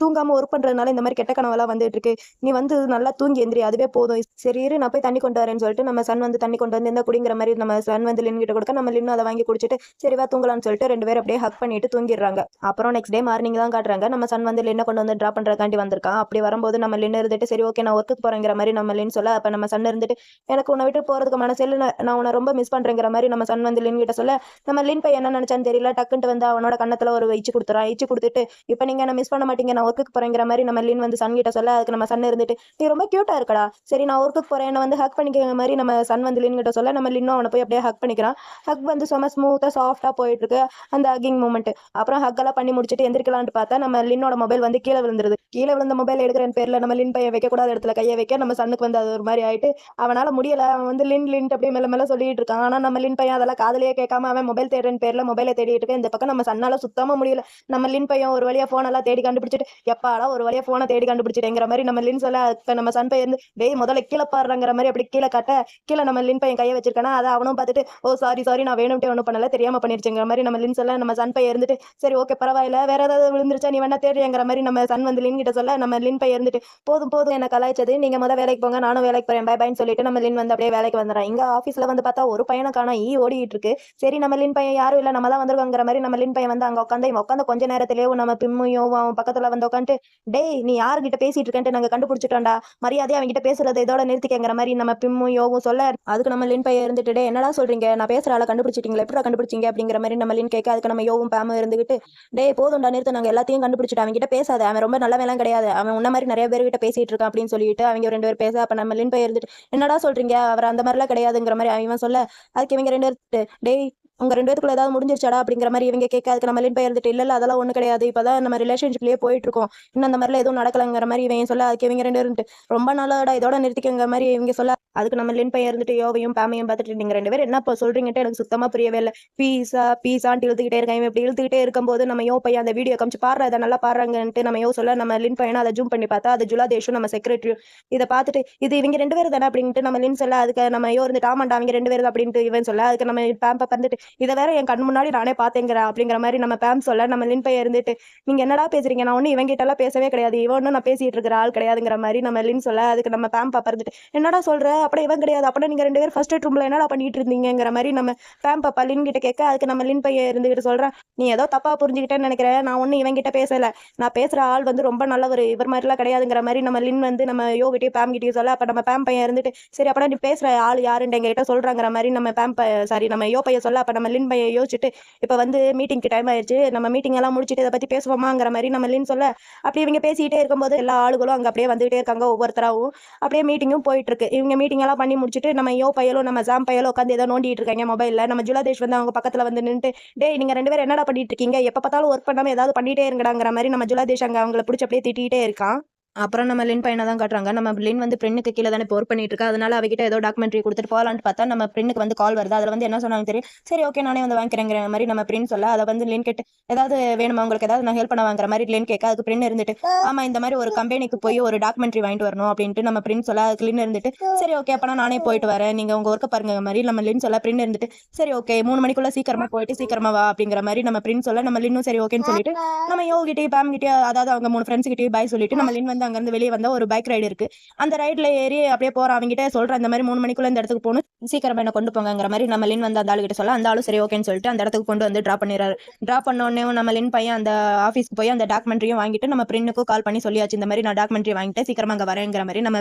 தூங்காம ஒர்க் பண்றதுனால இந்த மாதிரி கெட்ட கனவெல்லாம் வந்துட்டு இருக்கு. நீ வந்து நல்லா தூங்கி எந்திரி அதுவே போதும். சரி இரு நான் போய் தண்ணி கொண்டு வரேன்னு சொல்லிட்டு நம்ம சன் வந்து தண்ணி கொண்டு வந்து இந்த குடிங்கிற மாதிரி நம்ம சன் வந்து லின் கிட்ட கொடுக்க நம்ம லின்னு அதை வாங்கி குடிச்சிட்டு சரிவா தூங்கலாம். போகலாம்னு சொல்லிட்டு ரெண்டு பேரும் அப்படியே ஹக் பண்ணிட்டு தூங்கிடுறாங்க. அப்புறம் நெக்ஸ்ட் டே மார்னிங் தான் காட்டுறாங்க. நம்ம சன் வந்து லின்ன கொண்டு வந்து ட்ராப் பண்றதுக்காண்டி வந்திருக்கான். அப்படி வரும்போது நம்ம லின்னு இருந்துட்டு சரி ஓகே நான் ஒர்க்குக்கு போறேங்கிற மாதிரி நம்ம லின் சொல்ல அப்ப நம்ம சன் இருந்துட்டு எனக்கு உன்னை விட்டு போறதுக்கு மனசில் நான் உன்னை ரொம்ப மிஸ் பண்றேங்கிற மாதிரி நம்ம சன் வந்து லின் கிட்ட சொல்ல நம்ம லின் பையன் என்ன நினைச்சான்னு தெரியல. டக்குன்ட்டு வந்து அவனோட கண்ணத்துல ஒரு இச்சு கொடுத்துறான். இச்சு கொடுத்துட்டு இப்போ நீங்க என்ன மிஸ் பண்ண மாட்டீங்க. நான் ஒர்க்குக்கு போறேங்கிற மாதிரி நம்ம லின் வந்து சன் கிட்ட சொல்ல அதுக்கு நம்ம சன் இருந்துட்டு நீ ரொம்ப கியூட்டா இருக்கடா. சரி நான் ஒர்க்குக்கு போறேன். என்ன வந்து ஹக் பண்ணிக்கிற மாதிரி நம்ம சன் வந்து லின் கிட்ட சொல்ல நம்ம லின்னும் அவனை போய் அப்படியே ஹக் பண்ணிக்கிறான். ஹக் வந்து சும்மா ஸ்மூத்தா சாஃப்டா போயிட்டு இருக்கு. அந்த ஹக்கிங் மூமெண்ட் அப்புறம் ஹக் எல்லாம் பண்ணி முடிச்சுட்டு எந்திரிக்கலாம்னு பார்த்தா நம்ம லின்னோட மொபைல் வந்து கீழே விழுந்துருது. கீழே விழுந்த மொபைல் எடுக்கிறேன் பேர்ல நம்ம லின் பையன் வைக்கக்கூடாத இடத்துல கையை வைக்க நம்ம சண்ணுக்கு வந்து அது ஒரு மாதிரி ஆயிட்டு அவனால முடியல. அவன் வந்து லின் லின் அப்படியே மெல்ல மெல்ல சொல்லிட்டு இருக்கான். ஆனா நம்ம லின் பையன் அதெல்லாம் காதலியே கேட்காம அவன் மொபைல் தேடுறேன் பேர்ல மொபைலை தேடிட்டு இருக்கேன். இந்த பக்கம் நம்ம சன்னால சுத்தமா முடியல. நம்ம லின் பையன் ஒரு வழியா போன் எல்லாம் தேடி கண்டுபிடிச்சிட்டு எப்பாடா ஒரு வழியா போனை தேடி கண்டுபிடிச்சிட்டேங்கிற மாதிரி நம்ம லின் சொல்ல நம்ம சன் பையன் வந்து வெய் முதல்ல கீழே பாடுறாங்கிற மாதிரி அப்படி கீழே காட்ட கீழே நம்ம லின் பையன் கையை வச்சிருக்கானா அதை அவனும் பார்த்துட்டு ஓ சாரி சாரி நான் வேணும்ட்டே ஒன்றும் பண்ணல தெரியாம பண்ணிருச்சுங்கிற மாதிரி நம்ம லின் சொல்ல நம்ம சன் பையன் இருந்துட்டு சரி ஓகே பரவாயில்ல வேற ஏதாவது விழுந்துருச்சா நீ வேணா தேடுங்கிற மாதிரி நம்ம சன் வந்து லின் கிட்ட சொல்ல நம்ம லின் பையன் இருந்துட்டு போதும் போதும் என்ன கலாய்ச்சது நீங்க மொதல் வேலைக்கு போங்க நானும் வேலைக்கு போறேன் பை பைன்னு சொல்லிட்டு நம்ம லின் வந்து அப்படியே வேலைக்கு வந்துடுறேன் இங்க ஆஃபீஸ்ல வந்து பார்த்தா ஒரு பையனை காணோம் ஈ ஓடிட்டு இருக்கு. சரி நம்ம லின் பையன் யாரும் இல்ல நம்ம தான் வந்திருக்கோங்கிற மாதிரி நம்ம லின் பையன் வந்து அங்க உட்காந்து இவன் உட்காந்து கொஞ்ச நேரத்திலேயே நம்ம பிம்மையும் அவன் பக்கத்துல வந்து உட்காந்துட்டு டேய் நீ யாருகிட்ட பேசிட்டு இருக்கேன்ட்டு நாங்க கண்டுபிடிச்சிட்டோம்டா மரியாதையா அவன்கிட்ட பேசுறது இதோட நிறுத்திக்கங்கிற மாதிரி நம்ம பிம்மும் யோவும் சொல்ல அதுக்கு நம்ம லின் பையன் இருந்துட்டு டேய் என்னடா சொல்றீங்க? நான் பேசுற ஆளை கண்டுபிடிச்சிட்டீங்களா? எப்படி கண்டுபிடிச்சீங்க? அப்படிங்கிற மாதிரி நம்ம கேட்க அதுக்கு நம்ம யோவும் பேமும் இருந்துகிட்டு டேய் போதும்டா நிறுத்த. நாங்கள் எல்லாத்தையும் கண்டுபிடிச்சிட்டு அவன்கிட்ட பேசாத. அவன் ரொம்ப நல்லவெல்லாம் கிடையாது. அவன் உன்ன மாதிரி நிறைய பேர்கிட்ட பேசிட்டு இருக்கான் அப்படின்னு சொல்லிட்டு அவங்க ரெண்டு பேர் பேச அப்ப நம்ம போய் இருந்துட்டு என்னடா சொல்றீங்க? அவர் அந்த மாதிரிலாம் கிடையாதுங்கிற மாதிரி அவன் சொல்ல அதுக்கு இவங்க ரெண்டு பேர் டேய் உங்க ரெண்டு பேத்துக்குள்ள ஏதாவது முடிஞ்சிருச்சாடா அப்படிங்கிற மாதிரி இவங்க கேட்க அதுக்கு நம்ம லின் பையன் இல்லை இல்ல இல்ல அதெல்லாம் ஒண்ணு கிடையாது. இப்பதான் நம்ம ரிலேஷன்ஷிப்லயே போயிட்டு இருக்கோம் இன்னும் அந்த மாதிரிலாம் எதுவும் நடக்கலங்கிற மாதிரி இவங்க சொல்ல அதுக்கு இவங்க ரெண்டு பேரும் இருந்துட்டு, ரொம்ப நாளாடா இதோட நிறுத்திக்கங்கிற மாதிரி இவங்க சொல்ல அதுக்கு நம்ம லின் பையன் இருந்துட்டு யோவையும் பேமையும் பார்த்துட்டு நீங்க ரெண்டு பேரும் என்ன இப்போ சொல்றீங்கன்ட்டு எனக்கு சுத்தமா புரியவே இல்லை. பீஸா பீஸான்ட்டு இழுத்துக்கிட்டே இருக்கான். இவன் இப்படி இழுத்துக்கிட்டே இருக்கும்போது நம்ம யோ பையன் அந்த வீடியோ காமிச்சு பாடுற இதை நல்லா பாடுறாங்கன்ட்டு நம்ம யோ சொல்ல நம்ம லின் பையனை அதை ஜூம் பண்ணி பார்த்தா அது ஜுலா தேஷும் நம்ம செக்ரட்டரியும் இதை பார்த்துட்டு இது இவங்க ரெண்டு பேரும் தானே அப்படின்ட்டு நம்ம லின் சொல்ல அதுக்கு நம்ம யோ இருந்துட்டு ஆமாண்டா அவங்க ரெண்டு பேரும் அப்படின்ட்டு இவன் சொல்ல அதுக்கு நம்ம பேம்பை பறந்துட்டு இதை வேற என் கண் முன்னாடி நானே பார்த்தேங்கிற அப்படிங்கிற மாதிரி நம்ம பேம் சொல்ல நம்ம லின் பையன் இருந்துட்டு நீங்க என்னடா பேசுறீங்க? நான் ஒன்றும் இவங்கிட்ட எல்லாம் பேசவே கிடையாது. இவன் ஒன்றும் நான் பேசிட்டு இருக்கிற ஆள் கிடையாதுங்கிற மாதிரி நம்ம லின் சொல்ல அதுக்கு நம்ம பேம் பாப்பா இருந்துட்டு என்னடா சொல்ற? அப்படி இவன் கிடையாது. அப்படி நீங்க ரெண்டு பேரும் ஃபர்ஸ்ட் ரூம்ல என்னடா பண்ணிட்டு இருந்தீங்கிற மாதிரி நம்ம பேம் பாப்பா லின் கிட்ட கேட்க அதுக்கு நம்ம லின் பையன் இருந்துகிட்டு சொல்றேன் நீ ஏதோ தப்பா புரிஞ்சுக்கிட்டேன்னு நினைக்கிறேன். நான் ஒன்னும் இவங்கிட்ட பேசல. நான் பேசுற ஆள் வந்து ரொம்ப நல்ல ஒரு இவர் மாதிரிலாம் கிடையாதுங்கிற மாதிரி நம்ம லின் வந்து நம்ம யோ கிட்டயும் பேம் கிட்டயும் சொல்ல அப்ப நம்ம பேம் பையன் இருந்துட்டு சரி அப்படா நீ பேசுற ஆள் யாருன்னு எங்ககிட்ட சொல்றாங்கிற மாதிரி நம்ம பேம் சாரி நம்ம யோ பையன் சொல்ல அப்ப நம்ம லின் பையன் யோசிச்சுட்டு இப்போ வந்து மீட்டிங்க்கு டைம் ஆயிடுச்சு நம்ம மீட்டிங் எல்லாம் முடிச்சுட்டு இதை பற்றி பேசுவோமாங்கிற மாதிரி நம்ம லின் சொல்ல அப்படி இவங்க பேசிக்கிட்டே இருக்கும்போது எல்லா ஆளுகளும் அங்கே அப்படியே வந்துகிட்டே இருக்காங்க ஒவ்வொருத்தராகவும் அப்படியே மீட்டிங்கும் போயிட்டு இருக்கு இவங்க மீட்டிங் எல்லாம் பண்ணி முடிச்சுட்டு நம்ம யோ பையலோ நம்ம ஜாம் பையலோ உட்காந்து ஏதோ நோண்டிட்டு இருக்காங்க மொபைலில் நம்ம ஜுலாதேஷ் வந்து அவங்க பக்கத்தில் வந்து நின்றுட்டு டேய் நீங்கள் ரெண்டு பேரும் என்னடா பண்ணிட்டு இருக்கீங்க? எப்போ பார்த்தாலும் ஒர்க் பண்ணாம ஏதாவது பண்ணிட்டே இருங்கடாங்கிற மாதிரி நம்ம ஜுலாதேஷ் அங்கே அவங்கள பிடிச்ச அப்படியே திட்டிகிட்டே இருக்கான். அப்புறம் நம்ம லின் பையனை தான் காட்டுறாங்க. நம்ம லின் வந்து பிரெண்ணுக்கு கீழே தானே போர் பண்ணிட்டு இருக்கா அதனால அவகிட்ட ஏதோ டாக்குமெண்ட்ரி கொடுத்துட்டு போகலான்னு பார்த்தா நம்ம பிரெண்ணுக்கு வந்து கால் வருது. அதில் வந்து என்ன சொன்னாங்க தெரியும் சரி ஓகே நானே வந்து வாங்கிக்கிறேங்கிற மாதிரி நம்ம பிரிண்ட் சொல்ல அதை வந்து லின் கேட்டு ஏதாவது வேணுமா? உங்களுக்கு ஏதாவது நான் ஹெல்ப் பண்ண வாங்குற மாதிரி லின் கேட்க. அதுக்கு பிரிண்ட் இருந்துட்டு ஆமா இந்த மாதிரி ஒரு கம்பெனிக்கு போய் ஒரு டாக்குமெண்ட்ரி வாங்கிட்டு வரணும் அப்படின்ட்டு நம்ம பிரிண்ட் சொல்ல அதுக்கு லின் இருந்துட்டு சரி ஓகே அப்போ நானே போயிட்டு வரேன். நீங்க உங்க ஒர்க்க பாருங்க மாதிரி நம்ம லின் சொல்ல பிரிண்ட் இருந்துட்டு சரி ஓகே மூணு மணிக்குள்ள சீக்கிரமா போயிட்டு சீக்கிரமா வா அப்படிங்கிற மாதிரி நம்ம பிரிண்ட் சொல்ல நம்ம லின்னும் சரி ஓகேன்னு சொல்லிட்டு நம்ம யோகிட்டே பேம் கிட்டே அதாவது அவங்க மூணு ஃப்ரெண்ட்ஸ் கிட்டே பாய் சொல்லிட்டு நம்ம லின் வந்து அங்கிருந்து வெளியே வந்தால் ஒரு பைக் ரைடு இருக்கு. அந்த ரைடில் ஏறி அப்படியே போகிற அவங்ககிட்ட சொல்கிறேன் இந்த மாதிரி மூணு மணிக்குள்ள இந்த இடத்துக்கு போகணும். சீக்கிரம் என்ன கொண்டு போங்கிற மாதிரி நம்ம லின் வந்து அந்த ஆளுகிட்ட சொல்ல அந்த ஆளும் சரி ஓகேன்னு சொல்லிட்டு அந்த இடத்துக்கு கொண்டு வந்து ட்ராப் பண்ணிடுறாரு. ட்ராப் பண்ண உடனே நம்ம லின் பையன் அந்த ஆஃபீஸ்க்கு போய் அந்த டாக்குமெண்ட்ரியும் வாங்கிட்டு நம்ம பிரின்னுக்கும் கால் பண்ணி சொல்லியாச்சு இந்த மாதிரி நான் டாக்குமெண்ட்ரி வாங்கிட்டு சீக்கிரமாக அங்கே வரேங்கிற மாதிரி நம்ம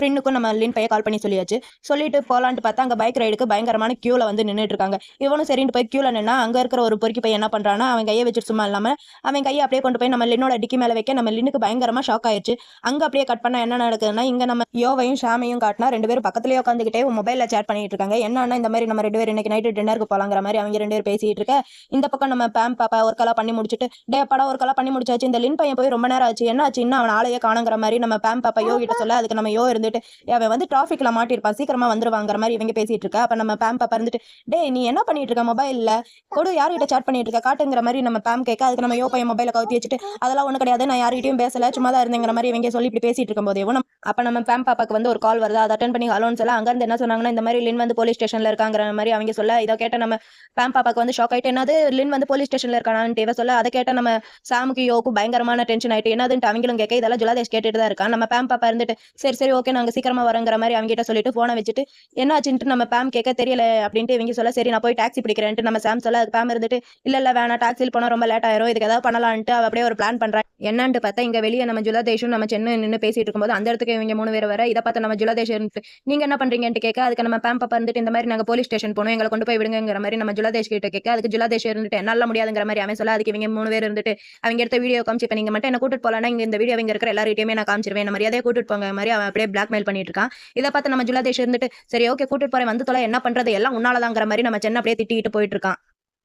பிரின்னுக்கும் நம்ம லின் பையன் கால் பண்ணி சொல்லியாச்சு. சொல்லிட்டு போகலான்னு பார்த்தா அங்கே பைக் ரைடுக்கு பயங்கரமான க்யூல வந்து நின்றுட்டு இருக்காங்க. இவனும் சரின்னு போய் க்யூவில் நின்னா அங்க இருக்கிற ஒரு பொறுக்கி பையன் என்ன பண்ணுறான்னா அவன் கையை வச்சுட்டு சும்மா இல்லாமல் அவன் கையை அப்படியே கொண்டு போய் நம்ம லின்னோட டிக்கி மேலே வைக்க நம்ம லின்னுக்கு பயங்கரமாக ஷாக் ஆயிடுச்சு அங்க அப்படியே கட் பண்ணால் என்ன நடக்குதுன்னா இங்க நம்ம யோவையும் ஷாமையும் காட்டினா ரெண்டு பேரும் பக்கத்துலயே உட்காந்துக்கிட்டே மொபைலில் சேட் பண்ணிட்டு இருக்காங்க. என்னன்னா இந்த மாதிரி நம்ம ரெண்டு பேரும் இன்னைக்கு நைட்டு டின்னருக்கு போலாங்கிற மாதிரி அவங்க ரெண்டு பேரும் பேசிட்டு இருக்க. இந்த பக்கம் நம்ம பேம் பாப்பா ஒரு கலா பண்ணி முடிச்சுட்டு டே படம் ஒரு கலா பண்ணி முடிச்சாச்சு. இந்த லின் பையன் போய் ரொம்ப நேரம் ஆச்சு. என்ன ஆச்சு? இன்னும் அவன் ஆளையே காணுங்கிற மாதிரி நம்ம பேம் பாப்பா யோ கிட்ட சொல்ல அதுக்கு நம்ம யோ இருந்துட்டு அவன் வந்து டிராஃபிக்ல மாட்டிருப்பான் சீக்கிரமா வந்துருவாங்கிற மாதிரி இவங்க பேசிட்டு இருக்கா. அப்ப நம்ம பேம் பாப்பா இருந்துட்டு டே நீ என்ன பண்ணிட்டு இருக்க மொபைல்ல கொடு யார்கிட்ட சேட் பண்ணிட்டு இருக்க? காட்டுங்கிற மாதிரி நம்ம பேம் கேட்க அதுக்கு நம்ம யோ பையன் மொபைல கவுத்தி வச்சுட்டு அதெல்லாம் ஒண்ணு கிடையாது. நான் யார்கிட்டயும் பேசல. சும்மா தான் இருந்தேங்கிற மாதிரி இவங்க சொல்லி இப்படி பேசிட்டு இருக்கும் போதே நம்ம அப்போ நம்ம பேம் பாப்பாக்கு வந்து ஒரு கால் வருது? அதை அட்டன் பண்ணி ஹலோன்னு சொல்ல அங்கேருந்து என்ன சொன்னாங்கன்னா இந்த மாதிரி லின் வந்து போலீஸ் ஸ்டேஷனில் இருக்காங்கிற மாதிரி அவங்க சொல்ல இதை கேட்ட நம்ம பேம் பாப்பாக்கு வந்து ஷாக் ஆகிட்டு என்னது லின் வந்து போலீஸ் ஸ்டேஷனில் இருக்கானான்ட்டு இவ சொல்ல அதை கேட்ட நம்ம சாமுக்கு யோக்கு பயங்கரமான டென்ஷன் ஆயிட்டு என்னதுன்ட்டு அவங்களும் கேட்க இதெல்லாம் ஜுலாதேஷ் கேட்டுட்டு தான் இருக்கான். நம்ம பேம் பாப்பா இருந்துட்டு சரி சரி ஓகே நாங்கள் சீக்கிரமாக வரங்கிற மாதிரி அவங்ககிட்ட சொல்லிட்டு ஃபோனை வச்சுட்டு என்னாச்சுன்ட்டு நம்ம பேம் கேட்க தெரியல அப்படின்ட்டு இவங்க சொல்ல சரி நான் போய் டாக்ஸி பிடிக்கிறேன்ட்டு நம்ம சாம் சொல்ல அதுக்கு பேம் இருந்துட்டு இல்லை இல்லை வேணாம் டாக்ஸியில் போனால் ரொம்ப லேட் ஆயிரும் இதுக்கு ஏதாவது பண்ணலான்ட்டு அப்படியே ஒரு பிளான் பண்ணுறேன் என்னன்ட்டு பார்த்தா இங்கே வெளியே நம்ம ஜுலாதேஷும் நம்ம சென்னை நின்று பேசிட்டு இருக்கும்போது அந்த இடத்துக்கு இவங்க மூணு பேர் வர இதை பார்த்து நம்ம ஜுலதேஷன் நீங்க என்ன பண்றீங்கன்ட்டு கேட்க அதுக்கு நம்ம பேம் பாப்பா இருந்துட்டு இந்த மாதிரி நாங்க போலீஸ் ஸ்டேஷன் போனோம் எங்களை கொண்டு போய் விடுங்கிற மாதிரி நம்ம ஜுலதேஷ் கிட்ட கேட்க அதுக்கு ஜுலதேஷ் இருந்துட்டு என்னால முடியாதுங்கிற மாதிரி அவன் சொல்ல அதுக்கு இவங்க மூணு பேர் இருந்துட்டு அவங்க எடுத்த வீடியோ காமிச்சு இப்போ நீங்க மட்டும் என்ன கூட்டிட்டு போலன்னா இங்க இந்த வீடியோ இங்க இருக்கிற எல்லார்கிட்டயுமே நான் காமிச்சிருவேன். இந்த மாதிரி கூட்டிட்டு போங்க மாதிரி அவன் அப்படியே பிளாக்மெயில் பண்ணிட்டு இருக்கான். இதை பார்த்து நம்ம ஜுலதேஷ் இருந்துட்டு சரி ஓகே கூட்டிட்டு போறேன் வந்து தொலை என்ன பண்றது? எல்லாம் உன்னாலதாங்கிற மாதிரி நம்ம சென்னை அப்படியே திட்டிட்டு போயிட்டு இருக்கான்.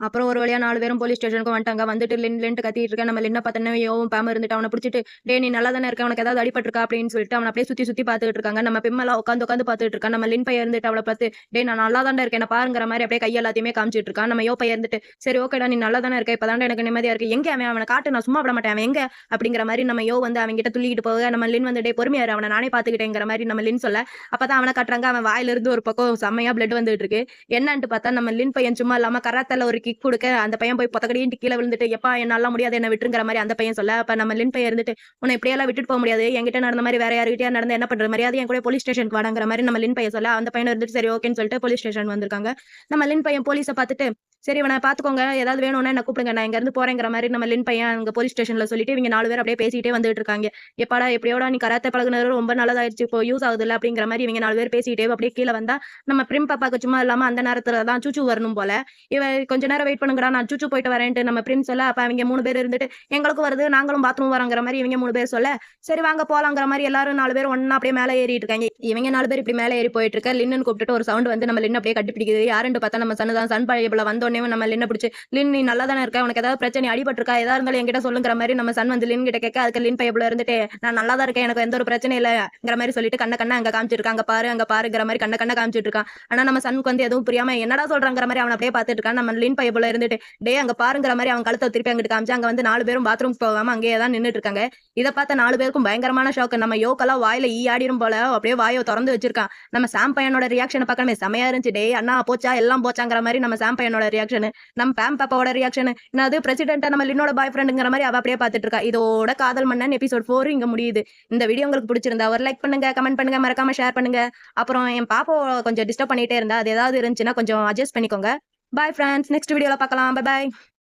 அப்புறம் ஒரு வழியா நாலு பேரும் போலீஸ் ஸ்டேஷனுக்கு வந்துட்டாங்க. வந்துட்டு லின் லின்ட்டு கத்திட்டு இருக்கேன். நம்ம லின்ன பார்த்தனே யோவும் பேம இருந்துட்டு. அவனை பிடிச்சிட்டு டே நீ நல்லா தானே இருக்க. அவனுக்கு ஏதாவது அடிபட்டிருக்கா? அப்படின்னு சொல்லிட்டு அவனை அப்படியே சுத்தி சுத்தி பார்த்துட்டு இருக்காங்க. நம்ம பிம்மெல்லாம் உட்காந்து உட்காந்து பார்த்துட்டு இருக்கான். நம்ம லின் பையன் இருந்துட்டு அவளை பார்த்து டே நான் நல்லா தான் இருக்கேன். பாருங்கிற மாதிரி அப்படியே கை எல்லாத்தையுமே காமிச்சிட்டு இருக்கான். நம்ம யோ பையன் இருந்துட்டு சரி ஓகேடா நீ நல்லா தானே இருக்க. இப்பதான் எனக்கு நிம்மதியா இருக்கு. எங்க அவன்? அவனை காட்டு. நான் சும்மா விட மாட்டேன். அவன் எங்க? அப்படிங்கிற மாதிரி நம்ம யோ வந்து அவங்க கிட்ட துள்ளிக்கிட்டு போக நம்ம லின் வந்து டே பொறுமையாரு அவனை நானே பாத்துக்கிட்டேங்கிற மாதிரி நம்ம லின் சொல்ல அப்பதான் அவனை காட்டுறாங்க. அவன் வாயிலிருந்து ஒரு பக்கம் செம்மையா பிளட் வந்துட்டு இருக்கு. என்னன்ட்டு பார்த்தா நம்ம லின் பையன் சும்மா இல்லாம கராத்தல ஒரு கிக் கொடுக்க அந்த பையன் போய் பொத்தக்கடிட்டு கீழே விழுந்துட்டு எப்பா என்னால முடியாது என்ன விட்டுருங்கிற மாதிரி அந்த பையன் சொல்ல அப்ப நம்ம லின் பையன் இருந்துட்டு உன்னை இப்படியெல்லாம் விட்டுட்டு போக முடியாது என்கிட்ட நடந்த மாதிரி வேற யார்கிட்டயா நடந்து என்ன பண்ற மரியாதை என் கூட போலீஸ் ஸ்டேஷனுக்கு வாடங்கிற மாதிரி நம்ம லின் பையன் சொல்ல அந்த பையன் இருந்துட்டு சரி ஓகேன்னு சொல்லிட்டு போலீஸ் ஸ்டேஷன் வந்திருக்காங்க. நம்ம லின் பையன் போலீஸை பார்த்துட்டு சரி இவனை பாத்துக்கோங்க ஏதாவது வேணும்னா என்ன கூப்பிடுங்க நான் இங்க இருந்து போறேங்கிற மாதிரி நம்ம லின் பையன் அங்க போலீஸ் ஸ்டேஷன்ல சொல்லிட்டு இவங்க நாலு பேர் அப்படியே பேசிட்டே வந்துட்டு இருக்காங்க. எப்பாடா எப்படியோட நீ கராத்தே பழகுனது ரொம்ப நல்லதாயிருச்சு இப்போ யூஸ் ஆகுது இல்ல அப்படிங்கிற மாதிரி இவங்க நாலு பேர் பேசிட்டே அப்படியே கீழே வந்தா நம்ம பிரிம் பாப்பாக்கு சும்மா இல்லாம அந்த நேரத்துல தான் சூச்சு வரணும் போல. இவ கொஞ்ச நேரம் வெயிட் பண்ணுங்கடா நான் சுச்சு போயிட்டு வரேன்ட்டு நம்ம பிரின்ஸ் சொல்ல அப்ப அவங்க மூணு பேர் இருந்துட்டு எங்களுக்கும் வருது நாங்களும் பாத்ரூம் வரோங்கிற மாதிரி இவங்க மூணு பேர் சொல்ல சரி வாங்க போலாங்கிற மாதிரி எல்லாரும் நாலு பேர் ஒன்னா அப்படியே மேலே ஏறிட்டு இருக்காங்க. இவங்க நாலு பேர் இப்படி மேலே ஏறி போயிட்டு இருக்க லின்னு கூப்பிட்டு ஒரு சவுண்ட் வந்து நம்ம லின்னு அப்படியே கட்டி பிடிக்குது யாருன்னு பார்த்தா நம்ம சன் தான் சன் பழைய வந்தோடனே நம்ம லின்ன பிடிச்சி லின் நீ நல்லா தானே இருக்க உனக்கு ஏதாவது பிரச்சனை அடிபட்டிருக்கா ஏதா இருந்தாலும் என்கிட்ட சொல்லுங்கிற மாதிரி நம்ம சன் வந்து லின் கிட்ட கேட்க அதுக்கு லின் பையப்புல இருந்துட்டு நான் நல்லா தான் இருக்கேன் எனக்கு எந்த ஒரு பிரச்சனை இல்லைங்கிற மாதிரி சொல்லிட்டு கண்ண கண்ண அங்க காமிச்சிருக்காங்க பாரு அங்க பாருங்கிற மாதிரி கண்ண கண்ண காமிச்சிட்டு இருக்கான். ஆனா நம்ம சனுக்கு வந்து எதுவும் புரியாம என்னடா சொல்றாங்கிற மாதிரி அவன் அப்படியே பார்த்துட்டு இருக்கான். நம்ம லின் போல இருந்துட்டு டே அங்க பாருங்கிற மாதிரி அவன் கழுத்தை திருப்பி அங்கிட்டு காமிச்சு அங்க வந்து நாலு பேரும் பாத்ரூம் போகாம அங்கேயே தான் நின்றுட்டு இருக்காங்க இதை பார்த்த நாலு பேருக்கும் பயங்கரமான ஷாக் நம்ம யோக்கெல்லாம் வாயில ஈ ஆடிரும் போல அப்படியே வாயை திறந்து வச்சிருக்கான். நம்ம சாம் பையனோட ரியாக்ஷனை பார்க்கணுமே செமையா இருந்துச்சு. டே அண்ணா போச்சா? எல்லாம் போச்சாங்கிற மாதிரி நம்ம சாம் பையனோட ரியாக்ஷன் நம்ம பேம் பாப்பாவோட ரியாக்ஷன் என்னது பிரசிடென்ட்டா நம்ம லின்னோட பாய் ஃப்ரெண்டுங்கிற மாதிரி அவ அப்படியே பார்த்துட்டு இருக்கா. இதோட காதல் மன்னன் எபிசோட் ஃபோர் இங்க முடியுது. இந்த வீடியோ உங்களுக்கு பிடிச்சிருந்தா ஒரு லைக் பண்ணுங்க கமெண்ட் பண்ணுங்க மறக்காம ஷேர் பண்ணுங்க. அப்புறம் என் பாப்பா கொஞ்சம் டிஸ்டர்ப் பண்ணிட்டே இருந்தா அது ஏதாவது இருந்துச்சுன்னா கொஞ்சம் அட்ஜஸ்ட் பண்ணிக்கோங்க. பாய் ஃப்ரெண்ட்ஸ் நெக்ஸ்ட் வீடியோல பார்க்கலாம். Bye bye